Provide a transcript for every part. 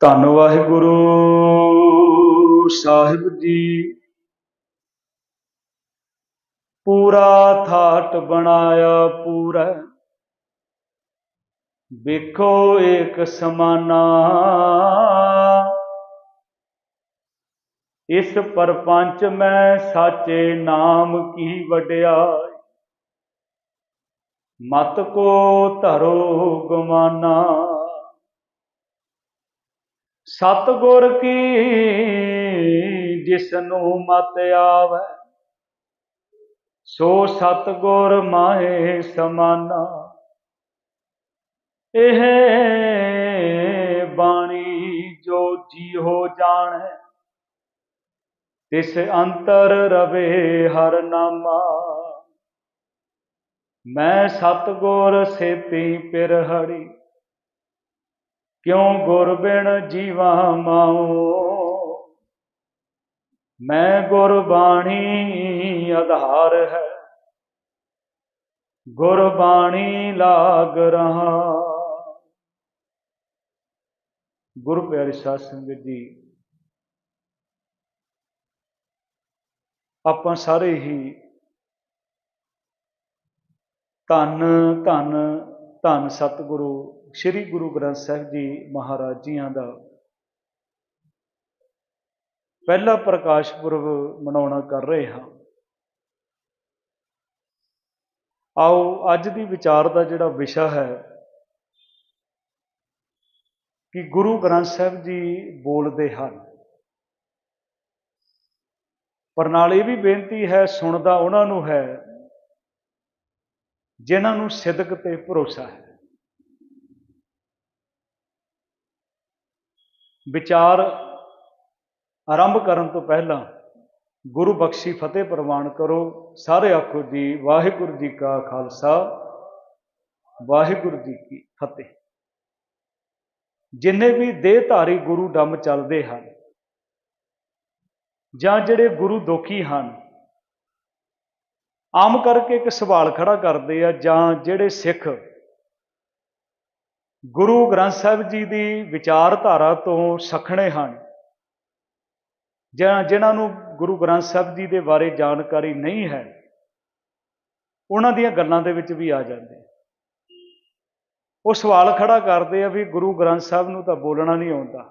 ਧੰਨ ਵਾਹਿਗੁਰੂ, ਸਾਹਿਬ ਜੀ। ਪੂਰਾ ਥਾਟ ਬਣਾਇਆ ਪੂਰਾ। ਵੇਖੋ ਏਕ ਸਮਾਨਾ। ਇਸ ਪਰਪੰਚ ਮੈਂ ਸਾਚੇ ਨਾਮ ਕੀ ਵਡਿਆਈ ਮਤ ਕੋ ਧਰੋ ਗਮਾਨਾ। ਸਤਗੁਰ ਕੀ ਜਿਸ ਨੂੰ ਮਤ ਆਵੇ, ਸੋ ਸਤਗੁਰ ਮਾਹੇ ਸਮਾਨਾ। ਇਹ ਬਾਣੀ ਜੋ ਜੀ ਹੋ ਜਾਣੈ, ਤਿਸ ਅੰਤਰ ਰਵੇ ਹਰ ਨਾਮਾ। ਮੈਂ ਸਤਗੁਰ ਸੇਤੀ ਪਿਰਹੜੀ ਕਿਉ ਗੁਰ ਬਿਨ ਜੀਵਾ ਮਾਉ? ਮੈਂ ਗੁਰਬਾਣੀ ਆਧਾਰ ਹੈ। ਗੁਰਬਾਣੀ ਲਾਗ ਰਹਾ। ਗੁਰੂ ਪਿਆਰੇ ਸਾਧ ਸੰਗਤ ਜੀ, ਆਪਾਂ ਸਾਰੇ ਹੀ ਧੰਨ ਧੰਨ ਧੰਨ ਸਤਿਗੁਰੂ ਸ੍ਰੀ ਗੁਰੂ ਗ੍ਰੰਥ ਸਾਹਿਬ ਜੀ ਮਹਾਰਾਜ ਜੀਆਂ ਦਾ ਪਹਿਲਾ ਪ੍ਰਕਾਸ਼ ਪੁਰਬ ਮਨਾਉਣਾ ਕਰ ਰਹੇ ਹਾਂ। ਆਓ, ਅੱਜ ਦੀ ਵਿਚਾਰ ਦਾ ਜਿਹੜਾ ਵਿਸ਼ਾ ਹੈ ਕਿ ਗੁਰੂ ਗ੍ਰੰਥ ਸਾਹਿਬ ਜੀ ਬੋਲਦੇ ਹਨ। ਪਰ ਨਾਲ ਇਹ ਵੀ ਬੇਨਤੀ ਹੈ, ਸੁਣਦਾ ਉਹਨਾਂ ਨੂੰ ਹੈ, ਜਿਨ੍ਹਾਂ ਨੂੰ ਸਿਦਕ ਤੇ ਭਰੋਸਾ ਹੈ। ਵਿਚਾਰ ਆਰੰਭ ਕਰਨ ਤੋਂ ਪਹਿਲਾਂ ਗੁਰੂ ਬਖਸ਼ੀ ਫਤਿਹ ਪ੍ਰਵਾਨ ਕਰੋ। ਸਾਰੇ ਆਖੋ ਜੀ, ਵਾਹਿਗੁਰੂ ਜੀ ਕਾ ਖਾਲਸਾ, ਵਾਹਿਗੁਰੂ ਜੀ ਕੀ ਫਤਿਹ। ਜਿੰਨੇ ਵੀ ਦੇਹਧਾਰੀ ਗੁਰੂ ਡੰਮ ਚੱਲਦੇ ਹਨ ਜਾਂ ਜਿਹੜੇ ਗੁਰੂ ਦੋਖੀ ਹਨ, ਆਮ ਕਰਕੇ ਇੱਕ ਸਵਾਲ ਖੜਾ ਕਰਦੇ ਆ ਜਾਂ ਜਿਹੜੇ ਸਿੱਖ ਗੁਰੂ ਗ੍ਰੰਥ ਸਾਹਿਬ ਜੀ ਦੀ ਵਿਚਾਰਧਾਰਾ ਤੋਂ ਸਖਣੇ ਹਨ। ਜਾਂ ਜਿਨ੍ਹਾਂ ਨੂੰ ਗੁਰੂ ਗ੍ਰੰਥ ਸਾਹਿਬ ਜੀ ਦੇ ਬਾਰੇ ਜਾਣਕਾਰੀ ਨਹੀਂ ਹੈ, ਉਹਨਾਂ ਦੀਆਂ ਗੱਲਾਂ ਦੇ ਵਿੱਚ ਵੀ ਆ ਜਾਂਦੇ ਉਹ ਸਵਾਲ ਖੜਾ ਕਰਦੇ ਆ ਵੀ ਗੁਰੂ ਗ੍ਰੰਥ ਸਾਹਿਬ ਨੂੰ ਤਾਂ ਬੋਲਣਾ ਨਹੀਂ ਆਉਂਦਾ।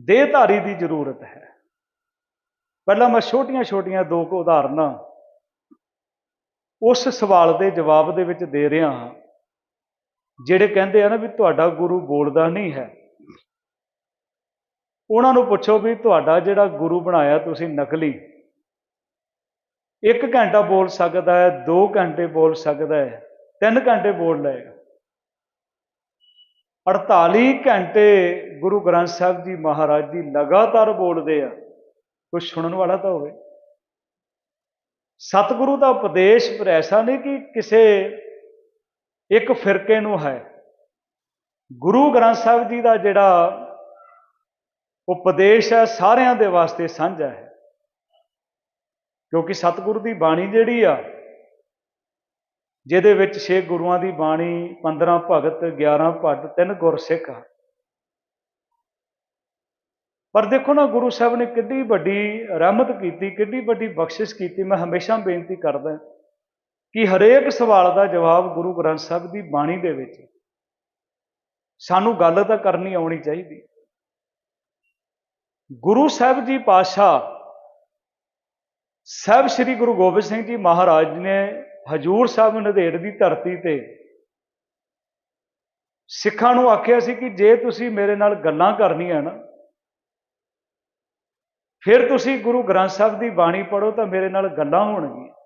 ਦੇਹਧਾਰੀ ਦੀ ਜ਼ਰੂਰਤ ਹੈ। ਪਹਿਲਾਂ ਮੈਂ ਛੋਟੀਆਂ-ਛੋਟੀਆਂ ਦੋ ਕੁ ਉਦਾਹਰਨਾਂ ਉਸ ਸਵਾਲ ਦੇ ਜਵਾਬ ਦੇ ਵਿੱਚ ਦੇ ਰਿਹਾ ਹਾਂ। ਜਿਹੜੇ ਕਹਿੰਦੇ ਆ ਨਾ ਵੀ ਤੁਹਾਡਾ ਗੁਰੂ ਬੋਲਦਾ ਨਹੀਂ ਹੈ। ਉਹਨਾਂ ਨੂੰ ਪੁੱਛੋ ਵੀ ਤੁਹਾਡਾ ਜਿਹੜਾ ਗੁਰੂ ਬਣਾਇਆ ਤੁਸੀਂ ਨਕਲੀ, ਇੱਕ ਘੰਟਾ ਬੋਲ ਸਕਦਾ ਹੈ 2 ਘੰਟੇ ਬੋਲ ਸਕਦਾ ਹੈ 3 ਘੰਟੇ ਬੋਲ ਲਏਗਾ। 48 ਘੰਟੇ ਗੁਰੂ ਗ੍ਰੰਥ ਸਾਹਿਬ ਜੀ ਮਹਾਰਾਜ ਜੀ ਲਗਾਤਾਰ ਬੋਲਦੇ ਆ। ਕੋਈ ਸੁਣਨ ਵਾਲਾ ਤਾਂ ਹੋਵੇ। ਸਤਿਗੁਰੂ ਦਾ ਉਪਦੇਸ਼ ਪਰ ਐਸਾ ਨਹੀਂ ਕਿ ਕਿਸੇ ਇੱਕ ਫਿਰਕੇ ਨੂੰ ਹੈ। ਗੁਰੂ ਗ੍ਰੰਥ ਸਾਹਿਬ ਜੀ ਦਾ ਜਿਹੜਾ ਉਪਦੇਸ਼ ਹੈ, ਸਾਰਿਆਂ ਦੇ ਵਾਸਤੇ ਸਾਂਝਾ ਹੈ। ਕਿਉਂਕਿ ਸਤਿਗੁਰੂ ਦੀ ਬਾਣੀ ਜਿਹੜੀ ਆ, ਜਿਹਦੇ ਵਿੱਚ ਛੇ ਗੁਰੂਆਂ ਦੀ ਬਾਣੀ 15 ਭਗਤ 11 ਭੱਟ ਤਿੰਨ ਗੁਰਸਿੱਖ ਆ। ਪਰ ਦੇਖੋ ਨਾ, ਗੁਰੂ ਸਾਹਿਬ ਨੇ ਕਿੰਨੀ ਵੱਡੀ ਰਹਿਮਤ ਕੀਤੀ ਕਿੰਨੀ ਵੱਡੀ ਬਖਸ਼ਿਸ਼ ਕੀਤੀ। ਮੈਂ ਹਮੇਸ਼ਾ ਬੇਨਤੀ ਕਰਦਾ ਕਿ ਹਰੇਕ ਸਵਾਲ ਦਾ ਜਵਾਬ ਗੁਰੂ ਗ੍ਰੰਥ ਸਾਹਿਬ ਦੀ ਬਾਣੀ ਦੇ ਵਿੱਚ ਸਾਨੂੰ ਗੱਲ ਤਾਂ ਕਰਨੀ ਆਉਣੀ ਚਾਹੀਦੀ ਗੁਰੂ ਸਾਹਿਬ ਜੀ ਪਾਤਸ਼ਾਹ, ਸਾਹਿਬ ਸ੍ਰੀ ਗੁਰੂ ਗੋਬਿੰਦ ਸਿੰਘ ਜੀ ਮਹਾਰਾਜ ਨੇ ਹਜੂਰ ਸਾਹਿਬ ਨਦੇੜ ਦੀ ਧਰਤੀ ਤੇ ਸਿੱਖਾਂ ਨੂੰ ਆਖਿਆ ਸੀ ਕਿ ਜੇ ਤੁਸੀਂ ਮੇਰੇ ਨਾਲ ਗੱਲਾਂ ਕਰਨੀਆਂ ਨਾ, ਫਿਰ ਤੁਸੀਂ ਗੁਰੂ ਗ੍ਰੰਥ ਸਾਹਿਬ ਦੀ ਬਾਣੀ ਪੜੋ ਤਾਂ ਮੇਰੇ ਨਾਲ ਗੱਲਾਂ ਹੋਣਗੀਆਂ।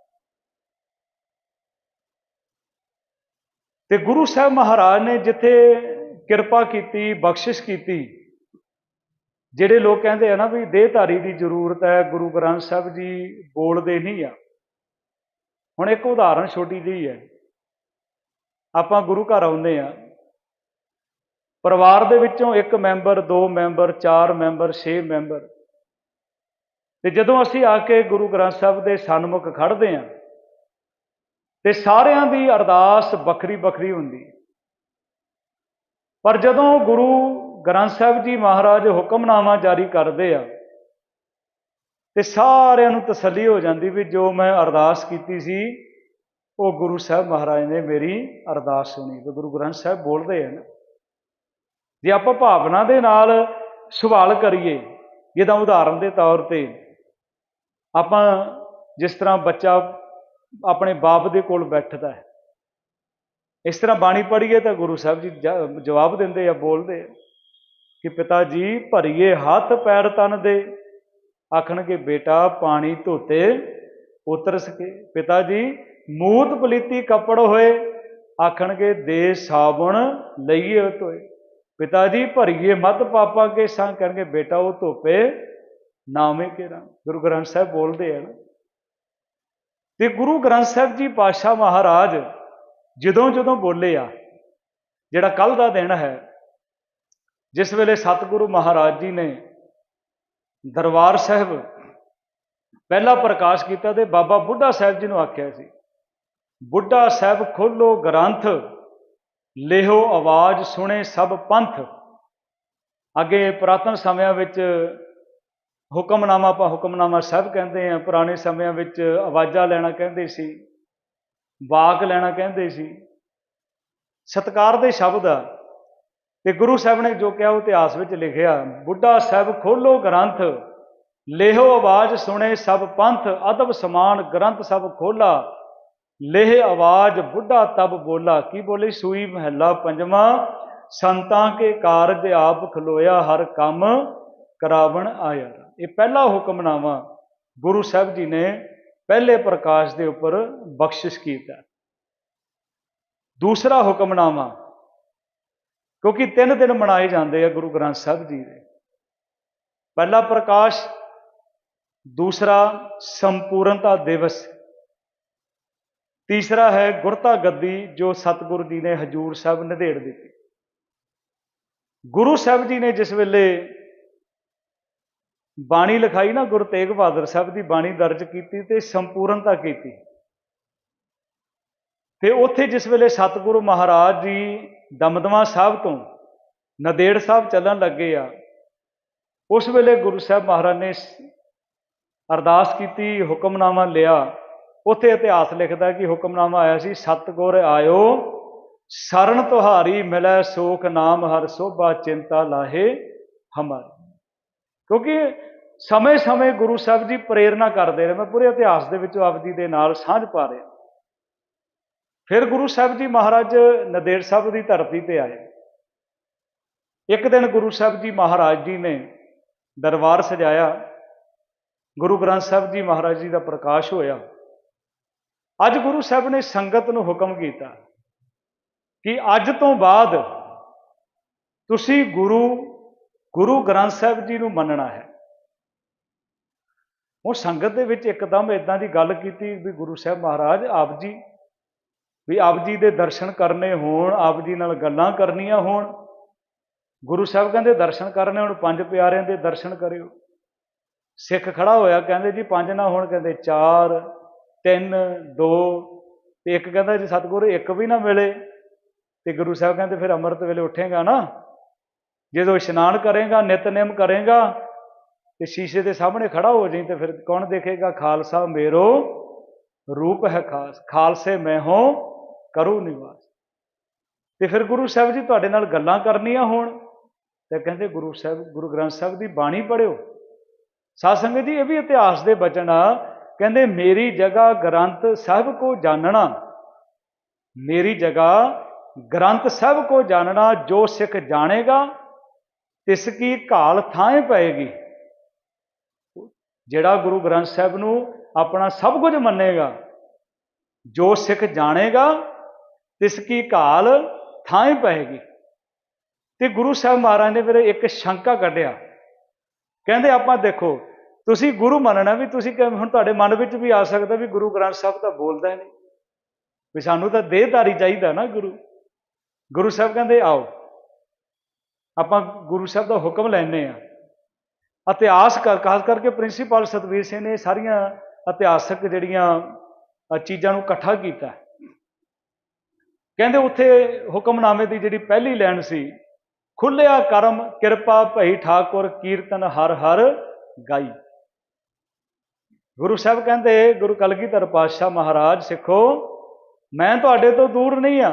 ਤੇ ਗੁਰੂ ਸਾਹਿਬ ਮਹਾਰਾਜ ਨੇ ਜਿੱਥੇ ਕਿਰਪਾ ਕੀਤੀ, ਬਖਸ਼ਿਸ਼ ਕੀਤੀ, ਜਿਹੜੇ ਲੋਕ ਕਹਿੰਦੇ ਆ ਨਾ ਵੀ ਦੇਹਧਾਰੀ ਦੀ ਜ਼ਰੂਰਤ ਹੈ, ਗੁਰੂ ਗ੍ਰੰਥ ਸਾਹਿਬ ਜੀ ਬੋਲਦੇ ਨਹੀਂ ਆ। ਹੁਣ ਇੱਕ ਉਦਾਹਰਣ ਛੋਟੀ ਜਿਹੀ ਹੈ। ਆਪਾਂ ਗੁਰੂ ਘਰ ਆਉਂਦੇ ਆ। ਪਰਿਵਾਰ ਦੇ ਵਿੱਚੋਂ ਇੱਕ ਮੈਂਬਰ, ਦੋ ਮੈਂਬਰ, ਚਾਰ ਮੈਂਬਰ, ਛੇ ਮੈਂਬਰ। ਤੇ ਜਦੋਂ ਅਸੀਂ ਆ ਕੇ ਗੁਰੂ ਗ੍ਰੰਥ ਸਾਹਿਬ ਦੇ ਸਨਮੁਖ ਖੜਦੇ ਆ ਤੇ ਸਾਰਿਆਂ ਦੀ ਅਰਦਾਸ ਵੱਖਰੀ ਵੱਖਰੀ ਹੁੰਦੀ ਪਰ ਜਦੋਂ ਗੁਰੂ ਗ੍ਰੰਥ ਸਾਹਿਬ ਜੀ ਮਹਾਰਾਜ ਹੁਕਮਨਾਮਾ ਜਾਰੀ ਕਰਦੇ ਆ, ਤੇ ਸਾਰਿਆਂ ਨੂੰ ਤਸੱਲੀ ਹੋ ਜਾਂਦੀ ਵੀ ਜੋ ਮੈਂ ਅਰਦਾਸ ਕੀਤੀ ਸੀ, ਉਹ ਗੁਰੂ ਸਾਹਿਬ ਮਹਾਰਾਜ ਨੇ ਮੇਰੀ ਅਰਦਾਸ ਸੁਣੀ। ਤੇ ਗੁਰੂ ਗ੍ਰੰਥ ਸਾਹਿਬ ਬੋਲਦੇ ਹਨ, ਜੇ ਆਪਾਂ ਭਾਵਨਾ ਦੇ ਨਾਲ ਸਵਾਲ ਕਰੀਏ, ਜਿੱਦਾਂ ਉਦਾਹਰਨ ਦੇ ਤੌਰ ਤੇ ਆਪਾਂ ਜਿਸ ਤਰ੍ਹਾਂ ਬੱਚਾ ਆਪਣੇ ਬਾਪ ਦੇ ਕੋਲ ਬੈਠਦਾ ਹੈ। ਇਸ ਤਰ੍ਹਾਂ ਬਾਣੀ ਪੜ੍ਹੀਏ ਤਾਂ ਗੁਰੂ ਸਾਹਿਬ ਜੀ ਜ- ਜਵਾਬ ਦਿੰਦੇ ਆ, ਬੋਲਦੇ ਆ ਕਿ ਪਿਤਾ ਜੀ, ਭਰੀਏ ਹੱਥ ਪੈਰ ਤਨ ਦੇ। ਆਖਣਗੇ, ਬੇਟਾ, ਪਾਣੀ ਧੋਤੇ, ਉਤਰ ਸਕੇ। ਪਿਤਾ ਜੀ, ਮੂਤ ਪਲੀਤੀ ਕੱਪੜ ਹੋਏ। ਆਖਣਗੇ, ਦੇ ਸਾਬਣ ਲਈਏ ਧੋਏ। ਪਿਤਾ ਜੀ, ਭਰੀਏ ਮਤ ਪਾਪਾਂ ਕੇ ਸੰਗ ਕਰਨਗੇ ਬੇਟਾ, ਉਹ ਧੋਪੇ, ਨਾਵੇਂ ਕੇ ਰਾਂ ਗੁਰੂ ਗ੍ਰੰਥ ਸਾਹਿਬ ਬੋਲਦੇ ਹਨ ਤੇ ਗੁਰੂ ਗ੍ਰੰਥ ਸਾਹਿਬ ਜੀ ਪਾਤਸ਼ਾਹ ਮਹਾਰਾਜ ਜਦੋਂ ਜਦੋਂ ਬੋਲੇ ਆ, ਜਿਹੜਾ ਕੱਲ ਦਾ ਦਿਨ ਹੈ, ਜਿਸ ਵੇਲੇ ਸਤਿਗੁਰੂ ਮਹਾਰਾਜ ਜੀ ਨੇ ਦਰਬਾਰ ਸਾਹਿਬ ਪਹਿਲਾ ਪ੍ਰਕਾਸ਼ ਕੀਤਾ ਤੇ ਬਾਬਾ ਬੁੱਢਾ ਸਾਹਿਬ ਜੀ ਨੂੰ ਆਖਿਆ ਸੀ, ਬੁੱਢਾ ਸਾਹਿਬ ਖੋਲੋ ਗ੍ਰੰਥ ਲਿਹੋ ਆਵਾਜ਼, ਸੁਣੇ ਸਭ ਪੰਥ। ਅੱਗੇ ਪੁਰਾਤਨ ਸਮਿਆਂ ਵਿੱਚ ਹੁਕਮਨਾਮਾ ਆਪਾਂ ਹੁਕਮਨਾਮਾ ਸਭ ਕਹਿੰਦੇ ਆ, ਪੁਰਾਣੇ ਸਮਿਆਂ ਵਿੱਚ ਆਵਾਜ਼ਾਂ ਲੈਣਾ ਕਹਿੰਦੇ ਸੀ, ਵਾਕ ਲੈਣਾ ਕਹਿੰਦੇ ਸੀ। ਸਤਕਾਰ ਦੇ ਸ਼ਬਦ ਆ। ਤੇ ਗੁਰੂ ਸਾਹਿਬ ਨੇ ਜੋ ਕਿਹਾ ਉਹ ਇਤਿਹਾਸ ਵਿੱਚ ਲਿਖਿਆ, ਬੁੱਢਾ ਸਾਹਿਬ ਖੋਲੋ ਗ੍ਰੰਥ ਲੇਹੋ ਆਵਾਜ਼ ਸੁਣੇ ਸਭ ਪੰਥ, ਅਦਬ ਸਮਾਨ ਗ੍ਰੰਥ ਸਭ ਖੋਲਾ ਲੇਹ ਆਵਾਜ਼ ਬੁੱਢਾ ਤਬ ਬੋਲਾ। ਕੀ ਬੋਲੇ? ਸੂਈ ਮਹੱਲਾ ਪੰਜਵਾਂ, ਸੰਤਾਂ ਕੇ ਕਾਰਜ ਆਪ ਖਲੋਇਆ, ਹਰ ਕੰਮ ਕਰਾਵਣ ਆਇਆ। ਇਹ ਪਹਿਲਾ ਹੁਕਮਨਾਮਾ ਗੁਰੂ ਸਾਹਿਬ ਜੀ ਨੇ ਪਹਿਲੇ ਪ੍ਰਕਾਸ਼ ਦੇ ਉੱਪਰ ਬਖਸ਼ਿਸ਼ ਕੀਤਾ। ਦੂਸਰਾ ਹੁਕਮਨਾਮਾ, ਕਿਉਂਕਿ ਤਿੰਨ ਦਿਨ ਮਨਾਏ ਜਾਂਦੇ ਆ ਗੁਰੂ ਗ੍ਰੰਥ ਸਾਹਿਬ ਜੀ ਦੇ। ਪਹਿਲਾ ਪ੍ਰਕਾਸ਼, ਦੂਸਰਾ ਸੰਪੂਰਨਤਾ ਦਿਵਸ, ਤੀਸਰਾ ਹੈ ਗੁਰਤਾ ਗੱਦੀ ਜੋ ਸਤਿਗੁਰੂ ਜੀ ਨੇ ਹਜੂਰ ਸਾਹਿਬ ਨਿਧੇੜ ਦਿੱਤੀ। ਗੁਰੂ ਸਾਹਿਬ ਜੀ ਨੇ ਜਿਸ ਵੇਲੇ ਬਾਣੀ ਲਿਖਾਈ ਨਾ ਗੁਰੂ ਤੇਗ ਬਹਾਦਰ ਸਾਹਿਬ ਦੀ ਬਾਣੀ ਦਰਜ ਕੀਤੀ ਤੇ ਸੰਪੂਰਨਤਾ ਕੀਤੀ। ਤੇ ਉੱਥੇ ਜਿਸ ਵੇਲੇ ਸਤਿਗੁਰੂ ਮਹਾਰਾਜ ਜੀ ਦਮਦਮਾ ਸਾਹਿਬ ਤੋਂ ਨਦੇੜ ਸਾਹਿਬ ਚੱਲਣ ਲੱਗੇ ਆ, ਉਸ ਵੇਲੇ ਗੁਰੂ ਸਾਹਿਬ ਮਹਾਰਾਜ ਨੇ ਅਰਦਾਸ ਕੀਤੀ, ਹੁਕਮਨਾਮਾ ਲਿਆ। ਉੱਥੇ ਇਤਿਹਾਸ ਲਿਖਦਾ ਕਿ ਹੁਕਮਨਾਮਾ ਆਇਆ ਸੀ, ਸਤਿਗੁਰ ਆਇਓ, ਸ਼ਰਨ ਤੁਹਾਰੀ ਮਿਲੈ ਸੋਖ ਨਾਮ ਹਰ ਸੋਭਾ, ਚਿੰਤਾ ਲਾਹੇ ਹਮਾਰੀ। ਕਿਉਂਕਿ ਸਮੇਂ-ਸਮੇਂ ਗੁਰੂ ਸਾਹਿਬ ਜੀ ਪ੍ਰੇਰਣਾ ਕਰਦੇ ਰਹੇ। ਮੈਂ ਪੂਰੇ ਇਤਿਹਾਸ ਦੇ ਵਿੱਚੋਂ ਆਪ ਜੀ ਦੇ ਨਾਲ ਸਾਂਝ ਪਾ ਰਿਹਾ। ਫਿਰ ਗੁਰੂ ਸਾਹਿਬ ਜੀ ਮਹਾਰਾਜ ਨਦੇੜ ਸਾਹਿਬ ਦੀ ਧਰਤੀ ਤੇ ਆਏ। ਇੱਕ ਦਿਨ ਗੁਰੂ ਸਾਹਿਬ ਜੀ ਮਹਾਰਾਜ ਜੀ ਨੇ ਦਰਬਾਰ ਸਜਾਇਆ। ਗੁਰੂ ਗ੍ਰੰਥ ਸਾਹਿਬ ਜੀ ਮਹਾਰਾਜ ਜੀ ਦਾ ਪ੍ਰਕਾਸ਼ ਹੋਇਆ। ਅੱਜ ਗੁਰੂ ਸਾਹਿਬ ਨੇ ਸੰਗਤ ਨੂੰ ਹੁਕਮ ਕੀਤਾ ਕਿ ਅੱਜ ਤੋਂ ਬਾਅਦ ਤੁਸੀਂ ਗੁਰੂ ਗੁਰੂ ਗ੍ਰੰਥ ਸਾਹਿਬ ਜੀ ਨੂੰ ਮੰਨਣਾ ਹੈ। ਉਹ ਸੰਗਤ ਦੇ ਵਿੱਚ ਇੱਕਦਮ ਇਦਾਂ ਦੀ ਗੱਲ ਕੀਤੀ ਵੀ ਗੁਰੂ ਸਾਹਿਬ ਮਹਾਰਾਜ, ਆਪ ਜੀ, ਵੀ ਆਪ ਜੀ ਦੇ ਦਰਸ਼ਨ ਕਰਨੇ ਹੋਣ, ਆਪ ਜੀ ਨਾਲ ਗੱਲਾਂ ਕਰਨੀਆਂ ਹੋਣ। ਗੁਰੂ ਸਾਹਿਬ ਕਹਿੰਦੇ, ਦਰਸ਼ਨ ਕਰਨੇ ਹੁਣ, ਪੰਜ ਪਿਆਰਿਆਂ ਦੇ ਦਰਸ਼ਨ ਕਰਿਓ। ਸਿੱਖ ਖੜਾ ਹੋਇਆ, ਕਹਿੰਦੇ, ਜੀ, ਪੰਜ ਨਾ ਹੋਣ, ਕਹਿੰਦੇ, ਚਾਰ, ਤਿੰਨ, ਦੋ। ਤੇ ਇੱਕ ਕਹਿੰਦਾ, ਜੀ, ਸਤਿਗੁਰੂ, ਇੱਕ ਵੀ ਨਾ ਮਿਲੇ। ਤੇ ਗੁਰੂ ਸਾਹਿਬ ਕਹਿੰਦੇ, ਫਿਰ ਅੰਮ੍ਰਿਤ ਵੇਲੇ ਉੱਠੇਗਾ ਨਾ? ਜਦੋਂ ਇਸ਼ਨਾਨ ਕਰੇਗਾ, ਨਿਤਨੇਮ ਕਰੇਗਾ, ਤੇ ਸ਼ੀਸ਼ੇ ਦੇ ਸਾਹਮਣੇ ਖੜਾ ਹੋ ਜਾਈਂ ਤੇ ਫਿਰ ਕੌਣ ਦੇਖੇਗਾ? ਖਾਲਸਾ ਮੇਰੋ ਰੂਪ ਹੈ ਖਾਸ, ਖਾਲਸੇ ਮੈਂ ਹੋ, ਕਰੂ ਨਿਵਾਸ। ਤੇ ਫਿਰ ਗੁਰੂ ਸਾਹਿਬ ਜੀ ਤੁਹਾਡੇ ਨਾਲ ਗੱਲਾਂ ਕਰਨੀਆਂ ਹੋਣ, ਤੇ ਕਹਿੰਦੇ ਗੁਰੂ ਸਾਹਿਬ, ਗੁਰੂ ਗ੍ਰੰਥ ਸਾਹਿਬ ਦੀ ਬਾਣੀ ਪੜਿਓ ਸਾਧ ਸੰਗਤ ਜੀ, ਇਹ ਵੀ ਇਤਿਹਾਸ ਦੇ ਬਚਨ ਆ। ਕਹਿੰਦੇ, ਮੇਰੀ ਜਗ੍ਹਾ ਗ੍ਰੰਥ ਸਾਹਿਬ ਕੋ ਜਾਣਨਾ, ਮੇਰੀ ਜਗ੍ਹਾ ਗ੍ਰੰਥ ਸਾਹਿਬ ਕੋ ਜਾਣਨਾ, ਜੋ ਸਿੱਖ ਜਾਣੇਗਾ ਤਿਸ ਕੀ ਘਾਲ ਥਾਂ ਪਏਗੀ। ਜਿਹੜਾ ਗੁਰੂ ਗ੍ਰੰਥ ਸਾਹਿਬ ਨੂੰ ਆਪਣਾ ਸਭ ਕੁਝ ਮੰਨੇਗਾ, ਜੋ ਸਿੱਖ ਜਾਣੇਗਾ, ਤਿਸ ਕੀ ਘਾਲ ਥਾਂ ਪਏਗੀ। ਤੇ ਗੁਰੂ ਸਾਹਿਬ ਮਹਾਰਾਜ ਨੇ ਫਿਰ ਇੱਕ ਸ਼ੰਕਾ ਕੱਢਿਆ। ਕਹਿੰਦੇ ਆਪਾਂ ਦੇਖੋ, ਤੁਸੀਂ ਗੁਰੂ ਮੰਨਣਾ ਵੀ ਤੁਸੀਂ ਕਿਵੇਂ, ਹੁਣ ਤੁਹਾਡੇ ਮਨ ਵਿੱਚ ਵੀ ਆ ਸਕਦਾ ਵੀ ਗੁਰੂ ਗ੍ਰੰਥ ਸਾਹਿਬ ਤਾਂ ਬੋਲਦਾ ਹੀ ਨਹੀਂ। ਵੀ ਸਾਨੂੰ ਤਾਂ ਦੇਹਧਾਰੀ ਚਾਹੀਦਾ ਨਾ ਗੁਰੂ। ਗੁਰੂ ਸਾਹਿਬ ਕਹਿੰਦੇ, ਆਓ। ਆਪਾਂ ਗੁਰੂ ਸਾਹਿਬ ਦਾ ਹੁਕਮ ਲੈਣੇ ਆ ਇਤਿਹਾਸ ਕਰ ਖਾਸ ਕਰਕੇ ਪ੍ਰਿੰਸੀਪਲ ਸਤਵੀਰ ਸਿੰਘ ਨੇ ਸਾਰੀਆਂ ਇਤਿਹਾਸਕ ਜਿਹੜੀਆਂ ਚੀਜ਼ਾਂ ਨੂੰ ਇਕੱਠਾ ਕੀਤਾ। ਕਹਿੰਦੇ ਉੱਥੇ ਹੁਕਮਨਾਮੇ ਦੀ ਜਿਹੜੀ ਪਹਿਲੀ ਲਾਈਨ ਸੀ ਖੁੱਲਿਆ ਕਰਮ, ਕਿਰਪਾ ਭਈ ਠਾਕੁਰ, ਕੀਰਤਨ ਹਰ ਹਰ ਗਾਈ। ਗੁਰੂ ਸਾਹਿਬ ਕਹਿੰਦੇ, ਗੁਰੂ ਕਲਗੀਧਰ ਪਾਤਸ਼ਾਹ ਮਹਾਰਾਜ, ਸਿੱਖੋ, ਮੈਂ ਤੁਹਾਡੇ ਤੋਂ ਦੂਰ ਨਹੀਂ ਆ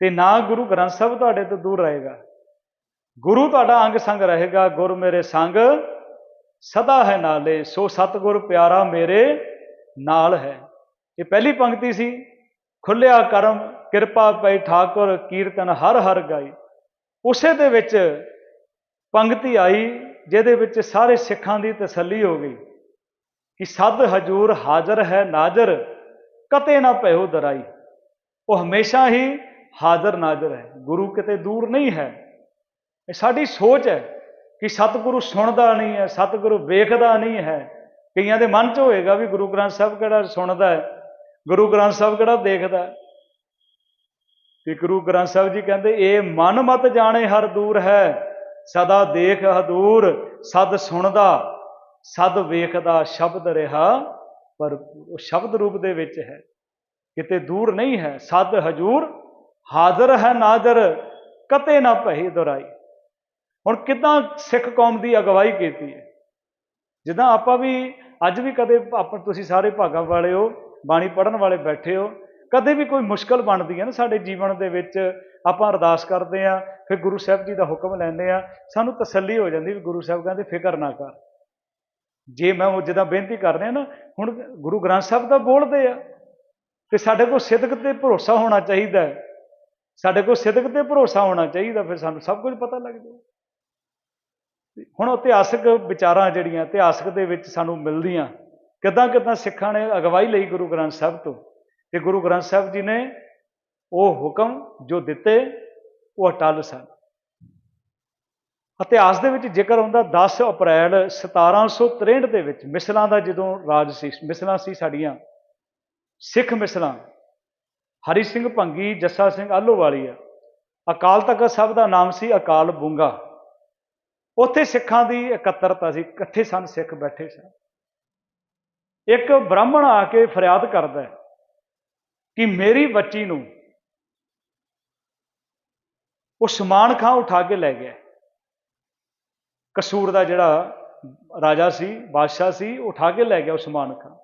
ਤੇ ਨਾ ਗੁਰੂ ਗ੍ਰੰਥ ਸਾਹਿਬ ਤੁਹਾਡੇ ਤੋਂ ਦੂਰ ਰਹੇਗਾ। ਗੁਰੂ ਤੁਹਾਡਾ ਅੰਗ ਸੰਗ ਰਹੇਗਾ, ਗੁਰ ਮੇਰੇ ਸੰਗ ਸਦਾ ਹੈ ਨਾਲੇ, ਸੋ ਸਤਗੁਰ ਪਿਆਰਾ ਮੇਰੇ ਨਾਲ ਹੈ। ਇਹ ਪਹਿਲੀ ਪੰਕਤੀ ਸੀ, ਖੁੱਲਿਆ ਕਰਮ, ਕਿਰਪਾ ਪਈ ਠਾਕੁਰ, ਕੀਰਤਨ ਹਰ ਹਰ ਗਾਈ। ਉਸੇ ਦੇ ਵਿੱਚ ਪੰਕਤੀ ਆਈ, ਜਿਹਦੇ ਵਿੱਚ ਸਾਰੇ ਸਿੱਖਾਂ ਦੀ ਤਸੱਲੀ ਹੋ ਗਈ ਕਿ ਸਦ ਹਜੂਰ ਹਾਜ਼ਰ ਹੈ ਨਾਜ਼ਰ, ਕਤੇ ਨਾ ਭਇਓ ਦਰਾਈ। ਉਹ ਹਮੇਸ਼ਾ ਹੀ ਹਾਜ਼ਰ ਨਾਜ਼ਰ ਹੈ। ਗੁਰੂ ਕਿਤੇ ਦੂਰ ਨਹੀਂ ਹੈ। ਇਹ ਸਾਡੀ ਸੋਚ ਹੈ ਕਿ ਸਤਿਗੁਰੂ ਸੁਣਦਾ ਨਹੀਂ ਹੈ, ਸਤਿਗੁਰੂ ਵੇਖਦਾ ਨਹੀਂ ਹੈ। ਕਈਆਂ ਦੇ ਮਨ 'ਚ ਹੋਏਗਾ ਵੀ ਗੁਰੂ ਗ੍ਰੰਥ ਸਾਹਿਬ ਕਿਹੜਾ ਸੁਣਦਾ ਹੈ, ਗੁਰੂ ਗ੍ਰੰਥ ਸਾਹਿਬ ਕਿਹੜਾ ਦੇਖਦਾ ਹੈ। ਤੇ ਗੁਰੂ ਗ੍ਰੰਥ ਸਾਹਿਬ ਜੀ ਕਹਿੰਦੇ, ਇਹ ਮਨ ਮਤ ਜਾਣੇ ਹਰ ਦੂਰ ਹੈ, ਸਦਾ ਦੇਖ ਹਦੂਰ, ਸਦ ਸੁਣਦਾ, ਸਦ ਵੇਖਦਾ ਸ਼ਬਦ ਰਿਹਾ, ਪਰ ਉਹ ਸ਼ਬਦ ਰੂਪ ਦੇ ਵਿੱਚ ਹੈ। ਕਿਤੇ ਦੂਰ ਨਹੀਂ ਹੈ, ਸਦ ਹਜੂਰ, ਹਾਜ਼ਰ ਹੈ ਨਾਜ਼ਰ, ਕਤੇ ਨਾ ਭਈ ਦੁਰਾਈ। ਹੁਣ ਕਿਦਾਂ ਸਿੱਖ ਕੌਮ ਦੀ ਅਗਵਾਈ ਕੀਤੀ ਹੈ? ਜਿੱਦਾਂ ਆਪਾਂ ਵੀ ਅੱਜ ਵੀ ਕਦੇ ਆਪਾਂ ਤੁਸੀਂ ਸਾਰੇ ਭਾਗਾਂ ਵਾਲੇ ਹੋ, ਬਾਣੀ ਪੜਨ ਵਾਲੇ ਬੈਠੇ ਹੋ, ਕਦੇ ਵੀ ਕੋਈ ਮੁਸ਼ਕਲ ਬਣਦੀ ਹੈ ਨਾ ਸਾਡੇ ਜੀਵਨ ਦੇ ਵਿੱਚ, ਆਪਾਂ ਅਰਦਾਸ ਕਰਦੇ ਆ ਫਿਰ ਗੁਰੂ ਸਾਹਿਬ ਜੀ ਦਾ ਹੁਕਮ ਲੈਂਦੇ ਆ ਸਾਨੂੰ ਤਸੱਲੀ ਹੋ ਜਾਂਦੀ ਵੀ ਗੁਰੂ ਸਾਹਿਬ ਕਹਿੰਦੇ ਫਿਕਰ ਨਾ ਕਰ। ਜੇ ਮੈਂ ਉਹ ਜਿੱਦਾਂ ਬੇਨਤੀ ਕਰ ਰਿਹਾ ਨਾ, ਹੁਣ ਗੁਰੂ ਗ੍ਰੰਥ ਸਾਹਿਬ ਦਾ ਬੋਲਦੇ ਆ ਤੇ ਸਾਡੇ ਕੋਲ ਸਿਦਕ ਤੇ ਭਰੋਸਾ ਹੋਣਾ ਚਾਹੀਦਾ ਸਾਡੇ ਕੋਲ ਸਿਦਕ ਤੇ ਭਰੋਸਾ ਹੋਣਾ ਚਾਹੀਦਾ, ਫਿਰ ਸਾਨੂੰ ਸਭ ਕੁਝ ਪਤਾ ਲੱਗ ਜਾਊ। ਹੁਣ ਇਤਿਹਾਸਕ ਵਿਚਾਰਾਂ ਜਿਹੜੀਆਂ ਇਤਿਹਾਸਕ ਦੇ ਵਿੱਚ ਸਾਨੂੰ ਮਿਲਦੀਆਂ, ਕਿਦਾਂ ਕਿਦਾਂ ਸਿੱਖਾਂ ਨੇ ਅਗਵਾਈ ਲਈ ਗੁਰੂ ਗ੍ਰੰਥ ਸਾਹਿਬ ਤੋਂ, ਤੇ ਗੁਰੂ ਗ੍ਰੰਥ ਸਾਹਿਬ ਜੀ ਨੇ ਉਹ ਹੁਕਮ ਜੋ ਦਿੱਤੇ, ਉਹ ਅਟਲ ਸਨ। ਇਤਿਹਾਸ ਦੇ ਵਿੱਚ ਜ਼ਿਕਰ ਹੁੰਦਾ 10 ਅਪ੍ਰੈਲ 1763 ਦੇ ਵਿੱਚ ਮਿਸਲਾਂ ਦਾ ਜਦੋਂ ਰਾਜ ਸੀ, ਮਿਸਲਾਂ ਸੀ ਸਾਡੀਆਂ, ਸਿੱਖ ਮਿਸਲਾਂ, ਹਰੀ ਸਿੰਘ ਭੰਗੀ, ਜੱਸਾ ਸਿੰਘ ਆਲੋਵਾਲੀ ਆ ਅਕਾਲ ਤਖਤ ਸਾਹਿਬ ਦਾ ਨਾਮ ਸੀ ਅਕਾਲ ਬੁੰਗਾ। ਉੱਥੇ ਸਿੱਖਾਂ ਦੀ ਇਕੱਤਰਤਾ ਸੀ, ਇਕੱਠੇ ਸਨ, ਸਿੱਖ ਬੈਠੇ ਸਨ। ਇੱਕ ਬ੍ਰਾਹਮਣ ਆ ਕੇ ਫਰਿਆਦ ਕਰਦਾ ਹੈ ਕਿ ਮੇਰੀ ਬੱਚੀ ਨੂੰ ਉਸਮਾਨ ਖਾਂ ਉਠਾ ਕੇ ਲੈ ਗਿਆ। ਕਸੂਰ ਦਾ ਜਿਹੜਾ ਰਾਜਾ ਸੀ, ਬਾਦਸ਼ਾਹ ਸੀ ਉਠਾ ਕੇ ਲੈ ਗਿਆ ਉਸਮਾਨ ਖਾਂ।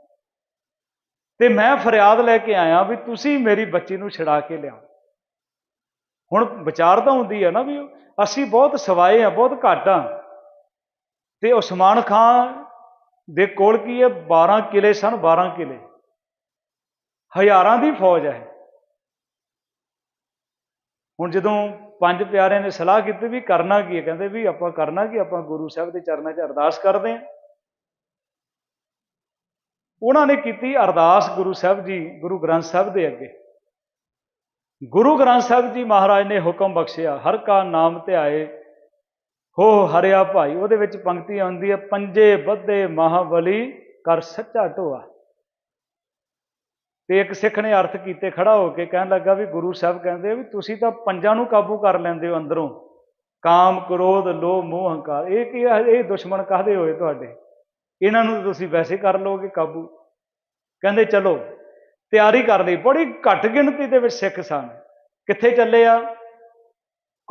ਤੇ ਮੈਂ ਫਰਿਆਦ ਲੈ ਕੇ ਆਇਆ ਵੀ ਤੁਸੀਂ ਮੇਰੀ ਬੱਚੀ ਨੂੰ ਛਡਾ ਕੇ ਲਿਆਓ। ਹੁਣ ਵਿਚਾਰ ਤਾਂ ਹੁੰਦੀ ਹੈ ਨਾ ਵੀ ਅਸੀਂ ਬਹੁਤ ਸਵਾਏ ਆ, ਬਹੁਤ ਘੱਟ ਆ। ਤੇ ਉਸਮਾਨ ਖਾਂ ਦੇ ਕੋਲ ਕੀ ਹੈ 12 ਕਿਲੇ ਸਨ 12 ਕਿਲੇ। ਹਜ਼ਾਰਾਂ ਦੀ ਫੌਜ ਹੈ ਹੁਣ ਜਦੋਂ ਪੰਜ ਪਿਆਰਿਆਂ ਨੇ ਸਲਾਹ ਕੀਤੀ ਵੀ ਕਰਨਾ ਕੀ ਹੈ ਕਹਿੰਦੇ ਵੀ ਆਪਾਂ ਕਰਨਾ ਕੀ, ਆਪਾਂ ਗੁਰੂ ਸਾਹਿਬ ਦੇ ਚਰਨਾਂ 'ਚ ਅਰਦਾਸ ਕਰਦੇ ਹਾਂ ਉਹਨਾਂ ਨੇ ਕੀਤੀ ਅਰਦਾਸ ਗੁਰੂ ਸਾਹਿਬ ਜੀ, ਗੁਰੂ ਗ੍ਰੰਥ ਸਾਹਿਬ ਦੇ ਅੱਗੇ। ਗੁਰੂ ਗ੍ਰੰਥ ਸਾਹਿਬ ਜੀ ਮਹਾਰਾਜ ਨੇ ਹੁਕਮ ਬਖਸ਼ਿਆ, ਹਰ ਕਾ ਨਾਮ ਧਿਆਏ ਹੋ ਹਰਿਆ ਭਾਈ। ਉਹਦੇ ਵਿੱਚ ਪੰਕਤੀ ਆਉਂਦੀ ਹੈ, ਪੰਜੇ ਬੱਧੇ ਮਹਾਬਲੀ ਕਰ ਸੱਚਾ ਢੋਆ। ਤੇ ਇੱਕ ਸਿੱਖ ਨੇ ਅਰਥ ਕੀਤੇ ਖੜਾ ਹੋ ਕੇ ਕਹਿਣ ਲੱਗਾ ਵੀ ਗੁਰੂ ਸਾਹਿਬ ਕਹਿੰਦੇ ਵੀ ਤੁਸੀਂ ਤਾਂ ਪੰਜਾਂ ਨੂੰ ਕਾਬੂ ਕਰ ਲੈਂਦੇ ਹੋ ਅੰਦਰੋਂ। ਕਾਮ, ਕ੍ਰੋਧ, ਲੋਭ, ਮੋਹ, ਹੰਕਾਰ, ਇਹ ਕੀ ਹੈ? ਇਹ ਦੁਸ਼ਮਣ ਕਾਹਦੇ ਹੋਏ ਤੁਹਾਡੇ? ਇਹਨਾਂ ਨੂੰ ਤੁਸੀਂ ਵੈਸੇ ਕਰ ਲਓਗੇ ਕਾਬੂ। ਕਹਿੰਦੇ, ਚਲੋ ਤਿਆਰੀ ਕਰ ਲਈ, ਬੜੀ ਘੱਟ ਗਿਣਤੀ ਦੇ ਵਿੱਚ ਸਿੱਖ ਸਨ। ਕਿੱਥੇ ਚੱਲੇ ਆ?